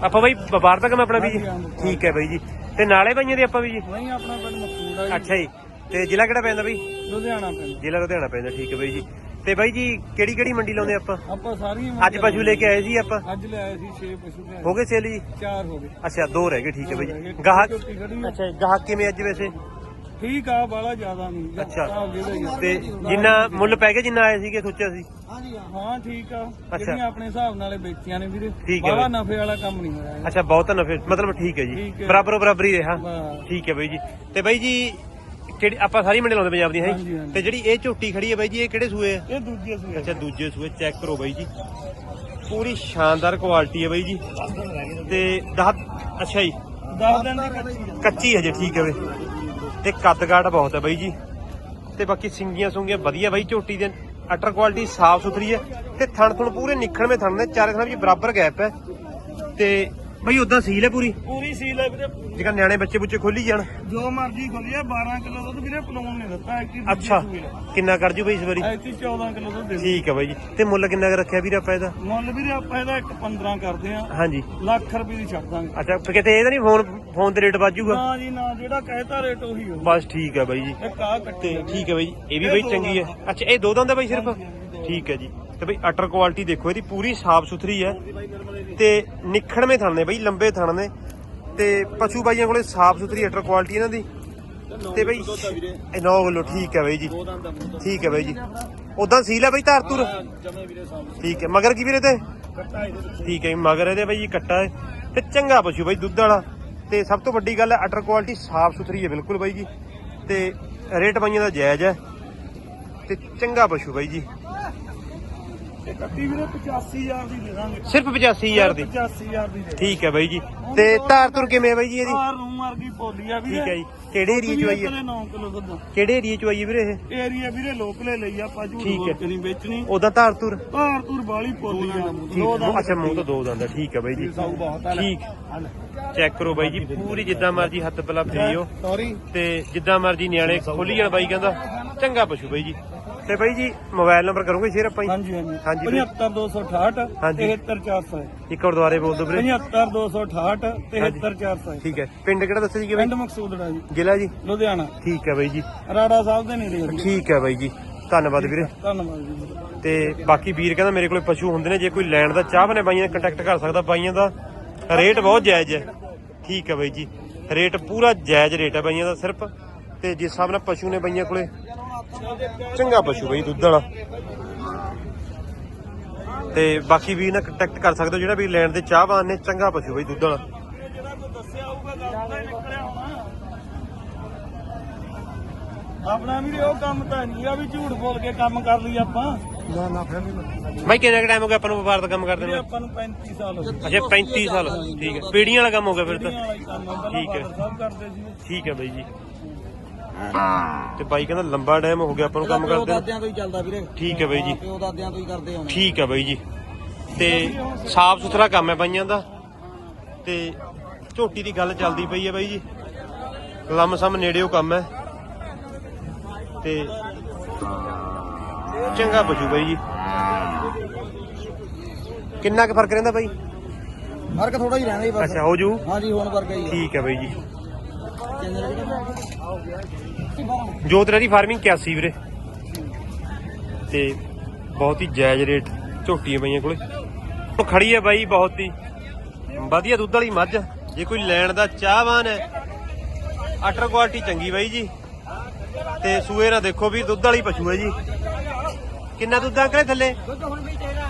ਆਪਾਂ ਬਾਈ ਵਪਾਰ ਦਾ ਕੰਮ ਆਪਣਾ ਵੀ ਜੀ ਠੀਕ ਹੈ ਬਾਈ ਜੀ। ਤੇ ਨਾਲੇ ਬਾਈਆਂ ਦੇ ਆਪਾਂ ਵੀ ਜੀ? ਨਹੀਂ ਆਪਣਾ ਪਿੰਡ ਆ ਅੱਛਾ ਜੀ। ਤੇ ਜ਼ਿਲ੍ਹਾ ਕਿਹੜਾ ਪੈਂਦਾ ਬਾਈ? ਲੁਧਿਆਣਾ ਪਿੰਡ ਜ਼ਿਲ੍ਹਾ ਲੁਧਿਆਣਾ ਪੈਂਦਾ ਠੀਕ ਹੈ ਬਾਈ ਜੀ। ਤੇ ਬਾਈ ਜੀ ਕਿਹੜੀ ਕਿਹੜੀ ਮੰਡੀ ਲਾਉਂਦੇ ਆਪਾਂ ਆਪਾਂ ਸਾਰੀ ਅੱਜ ਪਸ਼ੂ ਲੈ ਕੇ ਆਏ ਸੀ ਆਪਾਂ ਅੱਜ ਲੈ ਆਏ ਸੀ 6 ਪਸ਼ੂ ਲੈ ਹੋ ਗਏ ਸੇਲ ਜੀ ਚਾਰ ਹੋ ਗਏ ਅੱਛਾ ਦੋ ਰਹਿ ਗਏ ਠੀਕ ਹੈ ਬਾਈ ਜੀ। ਗਾਹਕ। ਅੱਛਾ ਗਾਹਕ ਕਿਵੇਂ ਅੱਜ ਵੈਸੇ ਠੀਕ ਆ ਬਾਲਾ ਜ਼ਿਆਦਾ ਨਹੀਂ ਅੱਛਾ। ਤੇ ਜਿੰਨਾ ਮੁੱਲ ਪੈ ਗਿਆ ਜਿੰਨਾ ਆਏ ਸੀਗੇ ਸੋਚਿਆ ਸੀ ਹਾਂ ਠੀਕ ਆ। ਜਿਹੜੀਆਂ ਆਪਣੇ ਹਿਸਾਬ ਨਾਲੇ ਵੇਚੀਆਂ ਨੇ ਵੀਰੇ ਠੀਕ ਹੈ ਬਾਲਾ। ਨਫੇ ਵਾਲਾ ਕੰਮ ਨਹੀਂ ਹੋਇਆ। ਅੱਛਾ ਬਹੁਤ ਨਫੇ ਮਤਲਬ ਠੀਕ ਹੈ ਜੀ। ਬਰਾਬਰ ਬਰਾਬਰ ਹੀ ਰਿਹਾ। ਠੀਕ ਹੈ ਬਾਈ ਜੀ ਤੇ ਬਾਈ ਜੀ ਕਿਹੜੀ ਆਪਾਂ ਸਾਰੀ ਮੰਡੀ ਲਾਉਂਦੇ ਪੰਜਾਬ ਦੀ ਹੈ ਹਾਂਜੀ, ਹਾਂਜੀ। ਤੇ ਜਿਹੜੀ ਇਹ ਝੋਟੀ ਖੜੀ ਹੈ ਬਾਈ ਜੀ ਇਹ ਕਿਹੜੇ ਸੂਏ ਆ? ਇਹ ਦੂਜੇ ਸੂਏ ਅੱਛਾ ਦੂਜੇ ਸੂਏ ਚੈੱਕ ਕਰੋ ਬਾਈ ਜੀ। ਪੂਰੀ ਸ਼ਾਨਦਾਰ ਕੁਆਲਿਟੀ ਹੈ ਬਾਈ ਜੀ। ਤੇ ਦਸ ਅੱਛਾ ਜੀ। 10 ਦਿਨ ਦੀ ਕੱਚੀ ਆ। ਕੱਚੀ ਹਜੇ ਠੀਕ ਹੈ ਵੇ ਤੇ ਕੱਦਗਾਟ ਬਹੁਤ ਹੈ ਬਾਈ ਜੀ। ਤੇ ਬਾਕੀ ਸਿੰਗੀਆਂ ਸੁੰਗੀਆਂ ਵਧੀਆ ਬਾਈ ਝੋਟੀ ਦੇ। ਅਟਰ ਕੁਆਲਿਟੀ ਸਾਫ਼ ਸੁਥਰੀ ਹੈ। ਤੇ ਥਣ ਥਣ ਪੂਰੇ ਨਿਖੜਵੇਂ ਥਣ ਨੇ ਚਾਰੇ ਥਣਾਂ ਵਿੱਚ ਬਰਾਬਰ ਗੈਪ ਹੈ। ਤੇ ਬਾਈ ਉਦਾਂ ਸੀਲ ਹੈ ਪੂਰੀ? ਪੂਰੀ ਸੀਲ ਹੈ ਵੀਰੇ। ਜਿਹੜਾ ਨਿਆਣੇ ਬੱਚੇ ਬੁੱਚੇ ਖੋਲੀ ਜਾਣ। ਜੋ ਮਰਜ਼ੀ ਖੋਲੀਏ 12 ਕਿਲੋ ਦੁੱਧ ਵੀਰੇ ਪਲਾਉਣ ਨਹੀਂ ਦਿੱਤਾ ਐਕੀ ਅੱਛਾ ਕਿੰਨਾ ਕਰ ਜੂ ਬਾਈ ਇਸ ਵਾਰੀ? ਐਕੀ 14 ਕਿਲੋ ਦੁੱਧ ਦੇ ਠੀਕ ਹੈ ਬਾਈ ਜੀ। ਤੇ ਮੁੱਲ ਕਿੰਨਾ ਰੱਖਿਆ ਵੀਰ ਆਪਾਂ ਇਹਦਾ? ਮੁੱਲ ਵੀਰੇ ਆਪਾਂ ਇਹਦਾ ਇੱਕ 15 ਕਰਦੇ ਆ ਹਾਂਜੀ। ਲੱਖ ਰੁਪਏ ਦੀ ਛੱਡ ਦਾਂਗੇ। ਅੱਛਾ ਕਿਤੇ ਇਹਦਾ ਨਹੀਂ ਫੋਨ ਫੋਨ ਤੇ ਰੇਟ ਵੱਜੂਗਾ ਨਾ ਜੀ ਨਾ ਜਿਹੜਾ ਕਹਿਤਾ ਰੇਟ ਉਹੀ ਹੋ ਬਸ ਠੀਕ ਹੈ ਬਾਈ ਜੀ। ਇੱਕ ਆ ਕੱਟੇ ਠੀਕ ਹੈ ਬਾਈ ਇਹ ਵੀ ਬਾਈ ਚੰਗੀ ਹੈ ਅੱਛਾ ਇਹ ਦੋ ਦੰਦ ਹੈ ਬਾਈ ਸਿਰਫ? ਠੀਕ ਹੈ ਜੀ। ਤੇ ਬਾਈ ਅਟਰ ਕੁਆਲਿਟੀ ਦੇਖੋ ਇਹਦੀ ਪੂਰੀ ਸਾਫ਼ ਸੁਥਰੀ ਹੈ ਤੇ ਨਿਖੜਵੇਂ ਥਣ ਨੇ ਬਾਈ ਲੰਬੇ ਥਣ ਨੇ। ਤੇ ਪਸ਼ੂ ਬਾਈਆਂ ਕੋਲੇ ਸਾਫ਼ ਸੁਥਰੀ ਅਟਰ ਕੁਆਲਿਟੀ ਇਹਨਾਂ ਦੀ। ਤੇ ਬਾਈ ਇਹ 9 ਕਿਲੋ ਠੀਕ ਹੈ ਬਾਈ ਜੀ। ਠੀਕ ਹੈ ਬਾਈ ਜੀ। ਉਦਾਂ ਸੀਲ ਹੈ ਬਾਈ ਧਾਰਤੁਰ ਜਮੇ ਠੀਕ ਹੈ। ਮਗਰ ਕੀ ਵੀਰੇ ਤੇ? ਠੀਕ ਹੈ ਜੀ, ਮਗਰ ਇਹਦੇ ਬਾਈ ਜੀ ਕੱਟਾ ਹੈ। ਤੇ ਚੰਗਾ ਪਸ਼ੂ ਬਾਈ ਦੁੱਧ ਵਾਲਾ। ਤੇ ਸਭ ਤੋਂ ਵੱਡੀ ਗੱਲ ਹੈ ਅਟਰ ਕੁਆਲਿਟੀ ਸਾਫ਼ ਸੁਥਰੀ ਹੈ ਬਿਲਕੁਲ ਬਾਈ ਜੀ। ਤੇ ਰੇਟ ਬਾਈਆਂ ਦਾ ਜਾਇਜ਼ ਹੈ। ਤੇ ਚੰਗਾ ਪਸ਼ੂ ਬਾਈ ਜੀ। ਇਹ ਕੱਟੀ ਵੀਰੇ 85000 ਦੀ? ਦੇ ਦਾਂਗੇ ਸਿਰਫ 85000 ਦੀ 85000 ਦੀ ਦੇ ਠੀਕ ਹੈ ਬਾਈ ਜੀ। ਤੇ ਧਾਰ ਤੁਰ ਕਿਵੇਂ ਹੈ ਬਾਈ ਜੀ ਇਹਦੀ? ਆ ਰੂਮ ਵਰਗੀ ਪੋਲੀ ਆ ਵੀਰੇ। ਠੀਕ ਹੈ ਜੀ। ਕਿਹੜੇ ਏਰੀਆ ਚ ਆਈ ਹੈ? 9 ਕਿਲੋ ਦੁੱਧ ਕਿਹੜੇ ਏਰੀਆ ਚ ਆਈ ਹੈ ਵੀਰੇ ਇਹ? ਏਰੀਆ ਵੀਰੇ ਲੋਕਲੇ ਲਈ ਆਪਾਂ ਝੂਠ ਠੀਕ ਬੋਲ ਹੈ। ਕੇ ਨਹੀਂ ਵੇਚਣੀ। ਉਦਾਂ ਧਾਰ ਤੁਰ ਭਾਰ ਤੂਰ ਬਾਲੀ ਪੋਲੀ ਆ ਠੀਕ ਅੱਛਾ ਮੂੰਹ ਤੋਂ ਦੋ ਦੰਦ ਠੀਕ ਹੈ ਬਾਈ ਜੀ। ਆ ਠੀਕ। ਚੈੱਕ ਕਰੋ ਬਾਈ ਜੀ। ਪੂਰੀ ਜਿੱਦਾਂ ਮਰਜ਼ੀ ਹੱਥ ਪਲਾ ਫੇਰੀਓ ਸੌਰੀ ਤੇ ਜਿੱਦਾਂ ਮਰਜ਼ੀ ਨਿਆਣੇ ਖੋਲੀ ਜਾਣ ਬਾਈ ਕਹਿੰਦਾ ਚੰਗਾ ਪਸ਼ੂ ਬਾਈ ਜੀ। ਤੇ ਬਾਈ ਜੀ ਮੋਬਾਈਲ ਨੰਬਰ ਕਰੋਗੇ ਸ਼ੇਅਰ ਆਪਾਂ ਜੀ? ਹਾਂਜੀ ਹਾਂਜੀ। ਹਾਂਜੀ ਬਾਈ। 75268 ਹਾਂਜੀ। 73400 ਇੱਕ ਵਾਰ ਦੁਬਾਰੇ ਬੋਲ ਦਿਓ ਵੀਰੇ। 75268 73400 ਠੀਕ ਹੈ। ਪਿੰਡ ਕਿਹੜਾ ਦੱਸਿਆ ਜੀ ਬਾਈ ਪਿੰਡ ਮਕਸੂਦੜਾ ਜੀ। ਜ਼ਿਲ੍ਹਾ ਜੀ? ਲੁਧਿਆਣਾ। ਠੀਕ ਹੈ ਬਾਈ ਜੀ। ਰਾੜਾ ਸਾਹਿਬ ਦੇ ਨੇੜੇ ਆ ਜੀ। ਠੀਕ ਹੈ ਬਾਈ ਜੀ। ਧੰਨਵਾਦ ਵੀਰੇ। ਧੰਨਵਾਦ ਜੀ। ਤੇ ਬਾਕੀ ਵੀਰ ਕਹਿੰਦਾ ਮੇਰੇ ਕੋਲੇ ਪਸ਼ੂ ਹੁੰਦੇ ਨੇ ਜੇ ਕੋਈ ਲੈਣ ਦਾ ਚਾਹ ਬਨੇ ਬਾਈਆਂ ਕੰਟੈਕਟ ਕਰ ਸਕਦਾ। ਬਾਈਆਂ ਦਾ ਰੇਟ ਬਹੁਤ ਜਾਇਜ਼ ਹੈ। ਠੀਕ ਹੈ ਬਾਈ ਜੀ। ਰੇਟ ਪੂਰਾ ਜਾਇਜ਼ ਰੇਟ ਹੈ ਬਾਈਆਂ ਦਾ ਸਿਰਫ। ਤੇ ਜਿਸ ਹਿਸਾਬ ਨਾਲ ਪਸ਼ੂ ਨੇ ਬਾਈਆਂ ਕੋਲੇ ਚੰਗਾ ਪਸ਼ੂ ਬਾਈ ਦੁੱਧ ਵਾਲਾ। ਤੇ ਬਾਕੀ ਵੀ ਨਾ ਕੰਟੈਕਟ ਕਰ ਸਕਦੇ ਹੋ ਜਿਹੜਾ ਵੀ ਲੈਣ ਦੇ ਚਾਹਵਾਨ ਨੇ ਚੰਗਾ ਪਸ਼ੂ ਬਾਈ ਦੁੱਧ ਵਾਲਾ। ਆਪਣਾ ਵੀਰੇ ਉਹ ਕੰਮ ਤਾਂ ਨਹੀਂ ਆ ਵੀ ਝੂਠ ਬੋਲ ਕੇ ਕੰਮ ਕਰ ਲਈ ਆਪਾਂ। ਨਾ ਨਾ ਫਿਰ ਨਹੀਂ ਬਾਈ ਕਿੰਨਾ ਟਾਈਮ ਹੋ ਗਿਆ ਆਪਾਂ ਨੂੰ ਵਪਾਰ ਦਾ ਕੰਮ ਕਰਦੇ ਨੂੰ? ਆਪਾਂ ਨੂੰ 35 ਸਾਲ ਹੋ ਗਏ। ਅੱਛਾ 35 ਸਾਲ ਠੀਕ ਹੈ। ਪੀੜੀਆਂ ਵਾਲਾ ਕੰਮ ਹੋ ਗਿਆ ਫਿਰ ਤਾਂ। ਹੈ। ਠੀਕ ਹੈ ਬਾਈ ਜੀ। ਤੇ ਬਾਈ ਕਹਿੰਦਾ ਲੰਬਾ ਟਾਈਮ ਹੋ ਗਿਆ ਆਪਾਂ ਨੂੰ ਕੰਮ ਕਰਦੇ ਦਾਦਿਆਂ ਤੋਂ ਹੀ ਚੱਲਦਾ ਵੀਰੇ। ਠੀਕ ਹੈ ਬਾਈ ਜੀ। ਪਿਓ ਦਾਦਿਆਂ ਤੋਂ ਹੀ ਕਰਦੇ ਹੋਣੇ ਠੀਕ ਹੈ ਬਾਈ ਜੀ। ਤੇ ਸਾਫ਼ ਸੁਥਰਾ ਕੰਮ ਹੈ ਬਾਈਆਂ ਦਾ। ਤੇ ਝੋਟੀ ਦੀ ਗੱਲ ਚੱਲਦੀ ਪਈ ਹੈ ਬਾਈ ਜੀ। ਲੰਮ ਸਮ ਨੇੜਿਓ ਕੰਮ ਹੈ। ਤੇ ਚੰਗਾ ਬਚੂ ਬਾਈ ਜੀ। ਕਿੰਨਾ ਕੁ ਫ਼ਰਕ ਰਹਿੰਦਾ ਬਾਈ? ਫ਼ਰਕ ਥੋੜਾ ਹੀ ਰਹਿੰਦਾ ਹੀ ਬਸ। ਅੱਛਾ ਹੋ ਜੂ? ਹਾਂਜੀ ਹੁਣ ਵਰਗਾ ਹੀ ਠੀਕ ਹੈ ਬਾਈ ਜੀ। ਜੋਤ ਰੈਡੀ ਫਾਰਮਿੰਗ 81 ਵੀਰੇ? ਤੇ ਬਹੁਤ ਹੀ ਜਾਇਜ਼ ਰੇਟ ਝੋਟੀਆਂ ਪਈਆਂ ਕੋਲੇ। ਉਹ ਖੜੀ ਹੈ ਬਾਈ ਬਹੁਤ ਹੀ। ਵਧੀਆ ਦੁੱਧ ਵਾਲੀ ਮੱਝ ਜੇ ਕੋਈ ਲੈਣ ਦਾ ਚਾਹਵਾਨ ਹੈ ਅਟਰ ਕੁਆਲਿਟੀ ਚੰਗੀ ਬਾਈ ਜੀ। ਤੇ ਸੂਏ ਨਾਲ ਦੇਖੋ ਵੀ ਦੁੱਧ ਵਾਲੀ ਪਸ਼ੂ ਹੈ ਜੀ। ਕਿੰਨਾ ਦੁੱਧ ਅੰਕਲੇ ਥੱਲੇ? ਦੁੱਧ ਹੁਣ ਵੀ ਤੇਰਾ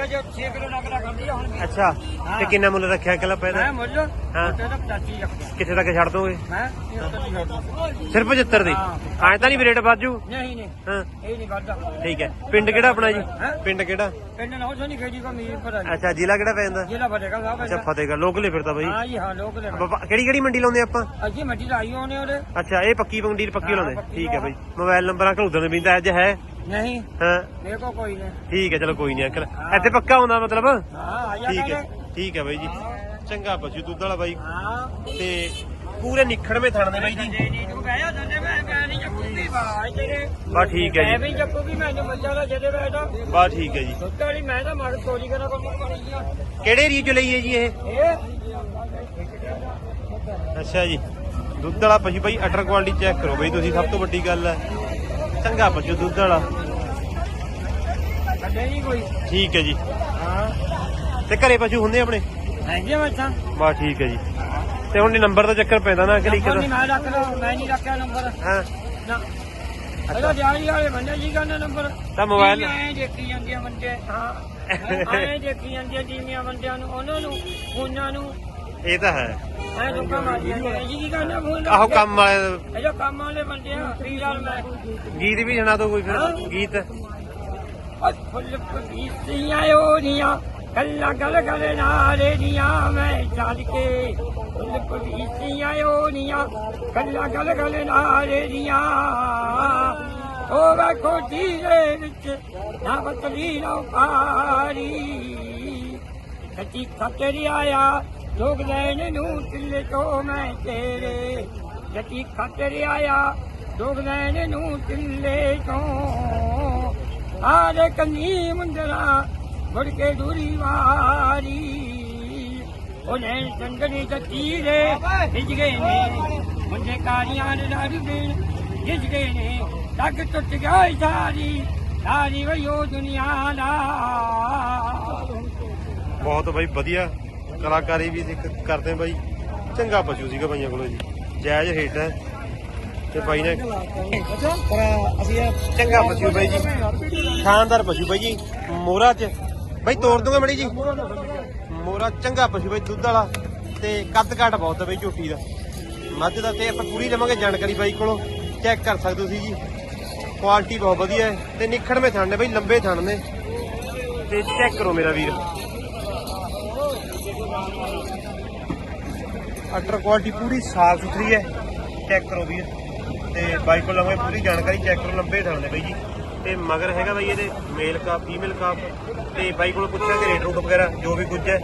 ਹੈ ਬੰਦ ਨਹੀਂ ਸੀ ਜੋ 6 ਕਿਲੋ ਲੱਗ ਲੱਗ ਕਰਦੀ ਆ ਹੁਣ ਵੀ। ਅੱਛਾ ਤੇ ਕਿੰਨਾ ਮੁੱਲ ਰੱਖਿਆ ਅੰਕਲ ਆਪਾਂ ਮੈਂ ਇਹਦਾ ਮੁੱਲ ਹਾਂ। ਤੇਰਾ 85 ਰੱਖਿਆ ਕਿੱਥੇ ਤੱਕ ਛੱਡ ਦੋਗੇ? ਮੈਂ ਇਹ ਤਾਂ ਨਹੀਂ ਛੱਡਦਾ ਸਿਰਫ 75 ਦੀ? ਹਾਂ। ਐਂ ਤਾਂ ਨਹੀਂ ਵੀ ਰੇਟ ਵਾਜੂ ਨਹੀਂ ਨਹੀਂ। ਹਾਂ। ਇਹ ਨਹੀਂ ਵੱਧਦਾ। ਠੀਕ ਹੈ। ਪਿੰਡ ਕਿਹੜਾ ਆਪਣਾ ਜੀ? ਹੈਂ? ਪਿੰਡ ਕਿਹੜਾ? ਪਿੰਡ ਨਾ ਹੋਣੀ ਖੇਡੀ ਕੋ ਮੀਰ ਪਰ ਅੱਛਾ ਜ਼ਿਲ੍ਹਾ ਕਿਹੜਾ ਪੈਂਦਾ ਜ਼ਿਲ੍ਹਾ ਫਤਿਹਗੜ੍ਹ ਸਾਹਿਬ ਅੱਛਾ ਹੈ ਫਤਿਹਗੜ੍ਹ। ਲੋਕਲੇ ਫਿਰਦਾ ਬਾਈ। ਹਾਂ ਜੀ ਹਾਂ ਲੋਕ ਲੈ ਬਾਬਾ ਕਿਹੜੀ ਕਿਹੜੀ ਮੰਡੀ ਲਾਉਂਦੇ ਆਪਾਂ? ਅੱਜੀ ਮੱਟੀ ਲਾਈ ਹੋਣੇ ਉਹਦੇ। ਅੱਛਾ ਇਹ ਪੱਕੀ ਮੰਡੀ ਪੱਕੀ ਹਾਂ, ਲਾਉਂਦੇ। ਪੱਕੀ ਠੀਕ ਹੈ ਬਾਈ। ਮੋਬਾਈਲ ਨੰਬਰ ਅੰਕਲ ਉਦੋਂ ਬਿੰਦਾ ਅੱਜ ਹੈ। ਨਹੀਂ। ਹਾਂ। ਮੇਰੇ ਕੋ ਕੋਈ ਨਹੀਂ। ਠੀਕ ਹੈ ਚਲੋ ਕੋਈ ਨਹੀਂ ਅੰਕਲ। ਇੱਥੇ ਪੱਕਾ ਹੁੰਦਾ ਮਤਲਬ? ਹਾਂ ਆ ਜਾ ਠੀਕ ਹੈ ਠੀਕ ਹੈ ਬਾਈ ਜੀ। ਚੰਗਾ ਪਸ਼ੂ ਦੁੱਧ ਵਾਲਾ ਬਾਈ। ਹਾਂ। ਤੇ ਪੂਰੇ ਨਿਖੜਵੇਂ ਥਣ ਨੇ ਬਾਈ ਜੀ। ਜੀ ਜੀ ਤੂੰ ਕਹਿਆ ਦੰਦੇ ਮੈਂ ਮੈਂ ਨਹੀਂ ਚੱਕੂਗੀ। ਬਾਈ ਤੇਰੇ। ਬਾ ਠੀਕ ਹੈ ਮੈਂ ਜੀ ਵੀ ਚੱਕੂਗੀ ਮੈਨੂੰ ਮੱਝਾਂ ਦਾ ਜਿਹਦੇ ਬੈਠਾ ਬਾ ਠੀਕ ਹੈ ਜੀ। ਦੁੱਧ ਵਾਲੀ ਮੈਂ ਤਾਂ ਮੜ ਚੋਰੀ ਕਰਾਂ ਕੋਈ ਮੜੀ ਆ। ਕਿਹੜੇ ਚ ਲਈ ਹੈ ਜੀ ਇਹ? ਇਹ? ਅੱਛਾ ਜੀ। ਦੁੱਧ ਵਾਲਾ ਪਸ਼ੂ ਬਾਈ ਅਟਰ ਕੁਆਲਿਟੀ ਚੈੱਕ ਕਰੋ ਬਾਈ ਤੁਸੀਂ ਸਭ ਤੋਂ ਵੱਡੀ ਗੱਲ ਹੈ। ਚੰਗਾ ਪਸ਼ੂ ਦੁੱਧ ਵਾਲਾ। ਕੱਢੇ ਨਹੀਂ ਕੋਈ। ਠੀਕ ਹੈ ਜੀ। ਹਾਂ। ਤੇ ਘਰੇ ਪਸ਼ੂ ਹੁੰਦੇ ਆਪਣੇ? ਹੈਗੇ ਮੱਝਾਂ ਬਾ ਠੀਕ ਹੈ ਜੀ। ਤੇ ਹੁਣ ਨੰਬਰ ਦਾ ਚੱਕਰ ਪੈਂਦਾ ਨਾ ਕਿ ਨੰਬਰ ਨਹੀਂ ਮੈਂ ਰੱਖ ਲਾ ਮੈਂ ਨਹੀਂ ਰੱਖਿਆ ਨੰਬਰ। ਹਾਂ? ਨਾ। ਇਹਦਾ ਦਿਹਾੜੀ ਵਾਲੇ ਬੰਦੇ ਜੀ ਕਹਿੰਦੇ ਨੰਬਰ। ਤਾਂ ਮੋਬਾਈਲ- ਐ ਦੇਖੀ ਜਾਂਦੀਆਂ ਬੰਦੇ ਹਾਂ। ਐ ਦੇਖੀ ਜਾਂਦੀਆਂ ਜੀਵੀਆਂ ਬੰਦਿਆਂ ਨੂੰ ਉਹਨਾਂ ਨੂੰ ਉਹਨਾਂ ਨੂੰ ਇਹ ਤਾਂ ਹੈ। ਐ ਲੋਕਾਂ ਮਾਰੀਆਂ ਨੇ ਜੀ ਕੀ ਫੋਨ ਆਹੋ ਕੰਮ ਵਾਲੇ ਇਹ ਜੋ ਕੰਮ ਵਾਲੇ ਬੰਦੇ ਆ ਫਰੀ ਯਾਰ ਮੈਂ ਗੀਤ ਵੀ ਸੁਣਾ ਦੋ ਕੋਈ ਫਿਰ ਗੀਤ। ਓ ਫੁੱਲ ਪੀਸੀਆਂ ਓਰੀਆਂ ਕੱਲਾ ਗਲ ਗਲ ਨਾਲੇ ਦੀਆਂ ਮੈਂ ਚੱਲ ਕੇ। ਫੁੱਲ ਪੀਸੀਆਂ ਓਰੀਆਂ ਕੱਲਾ ਗਲ ਗਲ ਨਾਲੇ ਦੀਆਂ। ਓ ਵੇਖੋ ਜੀਰੇ ਵਿੱਚ ਨਾ ਬਤਲੀ ਨਾ ਪਾਰੀ ਸੱਚੀ ਖਤਰੀ ਆਇਆ ਲੋਕ ਲੈਣ ਨੂੰ ਕਿੱਲੇ ਤੋਂ ਮੈਂ ਤੇਰੇ ਸੱਚੀ ਖਤਰੀ ਆਇਆ ਲੋਕ ਲੈਣ ਨੂੰ ਕਿੱਲੇ ਤੋਂ। ਆਰੇ ਕੰਨੀ ਮੁੰਦਰਾ, ਮੁੜ ਕੇ ਦੂਰੀ ਵਾਰੀ। ਉਹਨੇ ਚੰਦਨੀ ਜੱਤੀ ਦੇ ਭਿੱਜ ਗਏ ਨੇ। ਮੁੰਡੇ ਕਾਰੀਆਂ ਦੇ ਨਾਲ ਬੀਣ ਗਿੱਜ ਗਏ ਨੇ। ਲੱਗ ਟੁੱਟ ਗਿਆ ਈ ਸਾਰੀ ਸਾਰੀ ਵਯੋ ਦੁਨੀਆ ਦਾ। ਬਹੁਤ ਬਾਈ ਵਧੀਆ। ਕਲਾਕਾਰੀ ਵੀ ਸਿੱਖ ਕਰਦੇ ਬਾਈ। ਚੰਗਾ ਪਸ਼ੂ ਸੀਗਾ ਬਾਈਆਂ ਕੋਲੋਂ ਜੀ। ਜਾਇਜ਼ ਰੇਟ ਹੈ। ਤੇ ਬਾਈ ਨੇ ਪਰ ਅਸੀਂ ਚੰਗਾ ਪਸ਼ੂ ਬਾਈ ਜੀ। ਸ਼ਾਨਦਾਰ ਪਸ਼ੂ ਬਾਈ ਜੀ। ਮੋਰਾ ਚ ਬਾਈ ਤੋੜ ਦੂੰਗਾ ਮੜੀ ਜੀ। ਮੋਰਾ ਚੰਗਾ ਪਸ਼ੂ ਬਾਈ ਦੁੱਧ ਵਾਲਾ। ਤੇ ਕੱਦ ਕਾਟ ਬਹੁਤ ਹੈ ਬਾਈ ਝੋਟੀ ਦਾ। ਮੱਝ ਦਾ ਤੇ ਆਪਾਂ ਪੂਰੀ ਲਵਾਂਗੇ ਜਾਣਕਾਰੀ ਬਾਈ ਕੋਲੋਂ। ਚੈੱਕ ਕਰ ਸਕਦੇ ਹੋ ਤੁਸੀਂ ਜੀ। ਕੁਆਲਿਟੀ ਬਹੁਤ ਵਧੀਆ ਹੈ। ਤੇ ਨਿਖੜਵੇਂ ਥਣ ਨੇ ਬਾਈ ਲੰਬੇ ਥਣ ਨੇ। ਤੇ ਚੈੱਕ ਕਰੋ ਮੇਰਾ ਵੀਰ। ਅਟਰ ਕੁਆਲਿਟੀ ਪੂਰੀ ਸਾਫ਼ ਸੁਥਰੀ ਹੈ। ਚੈੱਕ ਕਰੋ ਵੀਰ। ਤੇ ਬਾਈ ਕੋਲ ਲਵਾਂਗੇ ਪੂਰੀ ਜਾਣਕਾਰੀ ਚੈੱਕ ਕਰੋ ਲੰਬੇ ਥਣ ਨੇ ਬਾਈ ਜੀ। ਤੇ ਮਗਰ ਹੈਗਾ ਬਾਈ ਇਹਦੇ ਮੇਲ ਕਾਪ ਫੀਮੇਲ ਕਾਪ ਤੇ ਬਾਈ ਕੋਲ ਪੁੱਛਾਂਗੇ ਰੇਟ ਰੂਟ ਵਗੈਰਾ ਜੋ ਵੀ ਕੁਝ ਹੈ।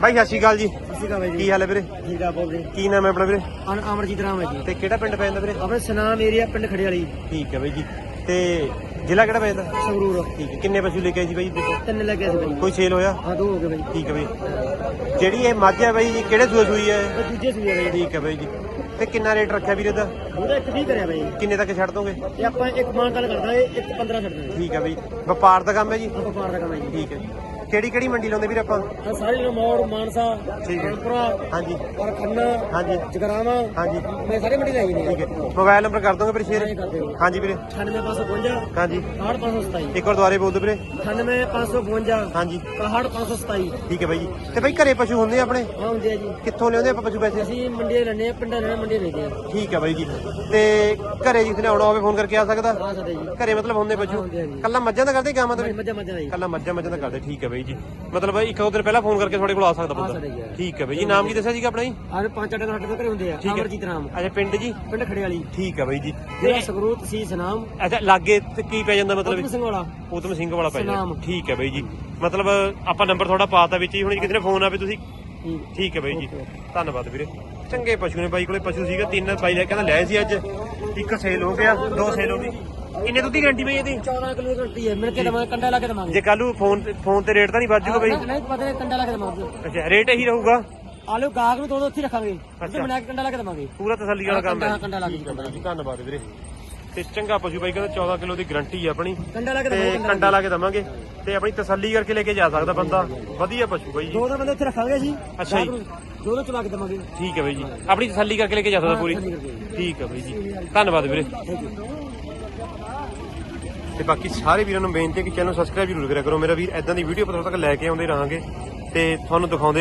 ਬਾਈ ਸਤਿ ਸ਼੍ਰੀ ਅਕਾਲ ਜੀ। ਸਸੀ ਕਾ ਕੀ ਹਾਲ ਹੈ ਵੀਰੇ? ਠੀਕ ਆ ਬੋਲਦੇ ਕੀ ਨਾਮ ਹੈ ਆਪਣਾ ਵੀਰੇ? ਅਨ ਅਮਰਜੀਤ ਰਾਮ ਹੈ ਜੀ। ਤੇ ਕਿਹੜਾ ਪਿੰਡ ਪੈ ਜਾਂਦਾ ਵੀਰੇ? ਆਪਣੇ ਸਨਾਮ ਏਰੀਆ ਪਿੰਡ ਖੜੇ ਵਾਲੀ ਠੀਕ ਹੈ ਬਾਈ ਜੀ। ਤੇ ਜ਼ਿਲ੍ਹਾ ਕਿਹੜਾ ਪੈ ਜਾਂਦਾ ਸੰਗਰੂਰ। ਠੀਕ ਹੈ। ਕਿੰਨੇ ਪਸ਼ੂ ਲੈ ਕੇ ਆਏ ਜੀ ਬਾਈ ਦੇਖੋ ਤਿੰਨ ਲੱਗੇ ਸੀ ਬਾਈ। ਕੋਈ ਸੇਲ ਹੋਇਆ? ਹਾਂ ਦੋ ਹੋ ਗਏ ਬਾਈ। ਠੀਕ ਹੈ ਬਾਈ। ਜਿਹੜੀ ਇਹ ਮੱਝ ਹੈ ਬਾਈ ਜੀ ਕਿਹੜੇ ਸੂਏ ਸੂਈ ਹੈ? ਉਹ ਦੂਜੇ ਸੂਏ ਬਾਈ। ਠੀਕ ਹੈ ਬਾਈ ਜੀ। ਤੇ ਕਿੰਨਾ ਰੇਟ ਰੱਖਿਆ ਵੀਰੇ ਦਾ ਉਹਦਾ ਇੱਕ ਵੀ ਕਰਿਆ ਬਾਈ। ਕਿੰਨੇ ਤੱਕ ਛੱਡ ਦੋਗੇ? ਤੇ ਆਪਾਂ ਇੱਕ ਮਾਨ ਗੱਲ ਕਰਦਾ ਏ ਇੱਕ 15 ਛੱਡਦਾ ਏ ਠੀਕ ਹੈ ਬਾਈ। ਵਪਾਰ ਦਾ ਕੰਮ ਹੈ ਜੀ? ਆਪਾਂ ਪਾਰ ਦਾ ਕੰਮ ਹੈ ਜੀ। ਠੀਕ ਹੈ ਜੀ। ਕਿਹੜੀ ਕਿਹੜੀ ਮੰਡੀ ਲਾਉਂਦੇ ਵੀਰੇ ਆਪਾਂ? ਆ ਸਾਰੇ ਮੋੜ ਮਾਨਸਾ ਠੀਕ ਹੈ। ਹਾਂਜੀ। ਔਰ ਖੰਨਾ ਹਾਂਜੀ। ਜਗਰਾਵਾ ਹਾਂਜੀ। ਮੈਂ ਸਾਰੇ ਮੰਡੀ ਲਾਈ ਨੇ ਠੀਕ ਹੈ। ਮੋਬਾਈਲ ਨੰਬਰ ਕਰ ਦੋਗੇ ਵੀਰੇ ਸ਼ੇਅਰ? ਹਾਂਜੀ ਵੀਰੇ। 98552 ਹਾਂਜੀ। 6527 ਇੱਕ ਵਾਰ ਦੁਬਾਰੇ ਬੋਲ ਦਿਓ ਵੀਰੇ 98552 ਹਾਂਜੀ। 6527 ਠੀਕ ਹੈ ਬਾਈ ਜੀ। ਤੇ ਬਾਈ ਘਰੇ ਪਸ਼ੂ ਹੁੰਦੇ ਆ ਆਪਣੇ? ਹਾਂ ਜੀ ਕਿੱਥੋਂ ਲਿਆਉਂਦੇ ਆਪਾਂ ਪਸ਼ੂ ਪੈਸੇ? ਅਸੀਂ ਮੰਡੀ ਲੈਣੇ ਆ ਪਿੰਡਾਂ ਲੈਣੇ ਮੰਡੀ ਲੈਂਦੇ ਆ ਠੀਕ ਹੈ ਬਾਈ ਜੀ। ਤੇ ਘਰੇ ਜਿਸ ਨੇ ਆਉਣਾ ਹੋਵੇ ਫੋਨ ਕਰਕੇ ਆ ਸਕਦਾ? ਆ ਸਕਦੇ ਜੀ। ਘਰੇ ਮਤਲਬ ਹੁੰਦੇ ਪਸ਼ੂ? ਹੁੰਦੇ ਆ ਜੀ ਕੱਲਾ ਮੱਝਾਂ ਦਾ ਕਰਦੇ ਗਾਵਾਂ ਦਾ ਵੀ? ਮੱਝਾਂ ਮੱਝਾਂ ਦਾ ਜੀ। ਕੱਲਾ ਮੱਝਾਂ ਮੱਝਾਂ ਦਾ ਕਰਦੇ ਠੀਕ ਹੈ ਬਾਈ ਜੀ। ਮਤਲਬ ਇੱਕ ਦੋ ਦਿਨ ਪਹਿਲਾਂ ਫੋਨ ਕਰਕੇ ਤੁਹਾਡੇ ਕੋਲ ਆ ਸਕਦਾ ਆ ਸਕਦਾ ਬੰਦਾ ਜੀ। ਠੀਕ ਹੈ ਬਾਈ ਜੀ ਨਾਮ ਕੀ ਦੱਸਿਆ ਸੀਗਾ ਆਪਣਾ ਜੀ? ਆਹ ਪੰਜ ਅੱਡੇ ਤੋਂ ਘਰੇ ਹੁੰਦੇ ਆ। ਠੀਕ ਹੈ। ਅਮਰਜੀਤ ਰਾਮ ਅੱਛਾ ਪਿੰਡ ਜੀ? ਪਿੰਡ ਖੜੇ ਵਾਲੀ ਠੀਕ ਹੈ ਬਾਈ ਜੀ। ਜਿਹੜਾ ਸੰਗਰੂਰ ਤਹਿਸੀਲ ਸਨਾਮ। ਅੱਛਾ ਲਾਗੇ ਤੇ ਕੀ ਪੈ ਜਾਂਦਾ ਉਤਮ ਮਤਲਬ ਸਿੰਘ ਵਾਲਾ। ਉਤਮ ਸਿੰਘ ਵਾਲਾ ਪੈ ਜਾਂਦਾ। ਸਨਾਮ। ਠੀਕ ਹੈ ਬਾਈ ਜੀ। ਮਤਲਬ ਆਪਾਂ ਨੰਬਰ ਤੁਹਾਡਾ ਪਾਤਾ ਵਿੱਚ ਹੀ ਹੁਣ ਜੇ ਕਿਸੇ ਨੇ ਫੋਨ ਆਵੇ ਤੁਸੀਂ। ਠੀਕ ਠੀਕ ਹੈ ਬਾਈ ਜੀ। ਧੰਨਵਾਦ ਵੀਰੇ। ਚੰਗੇ ਪਸ਼ੂ ਨੇ ਬਾਈ ਕੋਲੇ ਪਸ਼ੂ ਸੀਗਾ ਤਿੰਨ ਬਾਈ ਲੈ ਕਹਿੰਦਾ ਲਿਆਏ ਸੀ ਅੱਜ। ਇੱਕ ਸੇਲ ਹੋ ਗਿਆ ਦੋ ਸੇਲ ਹੋ ਗਈ ਕਿੰਨੇ ਦੁੱਧ ਦੀ ਗਾਰੰਟੀ ਬਾਈ ਇਹਦੀ? 14 ਕਿਲੋ ਘੰਟੀ ਹੈ। ਮਿਲ ਕੇ ਦਵਾਂਗੇ ਕੰਡਾ ਲਾ ਕੇ ਦਵਾਂਗੇ। ਜੇ ਕੱਲੂ ਫੋਨ ਫੋਨ ਤੇ ਰੇਟ ਤਾਂ ਨਹੀਂ ਜੂਗਾ ਬਾਈ? ਨਹੀਂ ਪਤਾ ਨਹੀਂ ਕੰਡਾ ਲਾ ਕੇ ਦਵਾਂਗੇ। ਅੱਛਾ ਰੇਟ ਇਹੀ ਰਹੂਗਾ? ਆਲੂ ਗਾਹਕ ਨੂੰ ਦੋ ਦੋ ਉੱਥੇ ਰੱਖਾਂਗੇ। ਅੱਛਾ। ਅੱਛਾ ਬਣਾ ਕੇ ਕੰਡਾ ਲਾ ਕੇ ਦਵਾਂਗੇ। ਪੂਰਾ ਤਸੱਲੀ ਵਾਲਾ ਕੰਮ ਹੈ। ਕੰਡਾ- ਕੰਡਾ ਲਾ ਕੇ ਜੀ ਧੰਨਵਾਦ ਵੀਰੇ। ਤੇ ਚੰਗਾ ਪਸ਼ੂ ਬਾਈ ਕਹਿੰਦਾ 14 ਕਿਲੋ ਦੀ ਗਾਰੰਟੀ ਹੈ ਆਪਣੀ। ਕੰਡਾ ਲਾ ਕੇ ਤੇ ਦਵਾਂਗੇ ਕੰਡਾ ਲਾ ਕੇ ਦਵਾਂਗੇ। ਤੇ ਆਪਣੀ ਤਸੱਲੀ ਕਰਕੇ ਲੈ ਕੇ ਜਾ ਸਕਦਾ ਬੰਦਾ। ਵਧੀਆ ਪਸ਼ੂ ਬਾਈ ਜੀ। ਦੋ ਦੋ ਬੰਦੇ ਉੱਥੇ ਰੱਖਾਂਗੇ ਅਸੀਂ ਅੱਛਾ ਜੀ। ਦੋ ਦੋ ਚਲਾ ਕੇ ਦਵਾਂਗੇ। ਠੀਕ ਹੈ ਬਾਈ ਜੀ। ਆਪਣੀ ਤਸੱਲੀ ਕਰਕੇ ਲੈ ਕੇ ਜਾ ਸਕਦਾ ਪੂਰੀ। ਠੀਕ ਹੈ ਬਾਈ ਜੀ। ਧੰਨਵਾਦ ਵੀਰੇ। ਥੈਂਕ ਯੂ ਤੇ ਬਾਕੀ ਸਾਰੇ ਵੀਰਾਂ ਨੂੰ ਬੇਨਤੀ ਹੈ ਕਿ ਚੈਨਲ ਸਬਸਕ੍ਰਾਈਬ ਜ਼ਰੂਰ ਕਰਿਆ ਕਰੋ। ਮੇਰਾ ਵੀਰ ਐਦਾਂ ਦੀ ਵੀਡੀਓ ਪਤਾ ਤੱਕ ਲੈ ਕੇ ਆਉਂਦੇ ਰਹਾਂਗੇ ਤੇ ਤੁਹਾਨੂੰ ਦਿਖਾਉਂਦੇ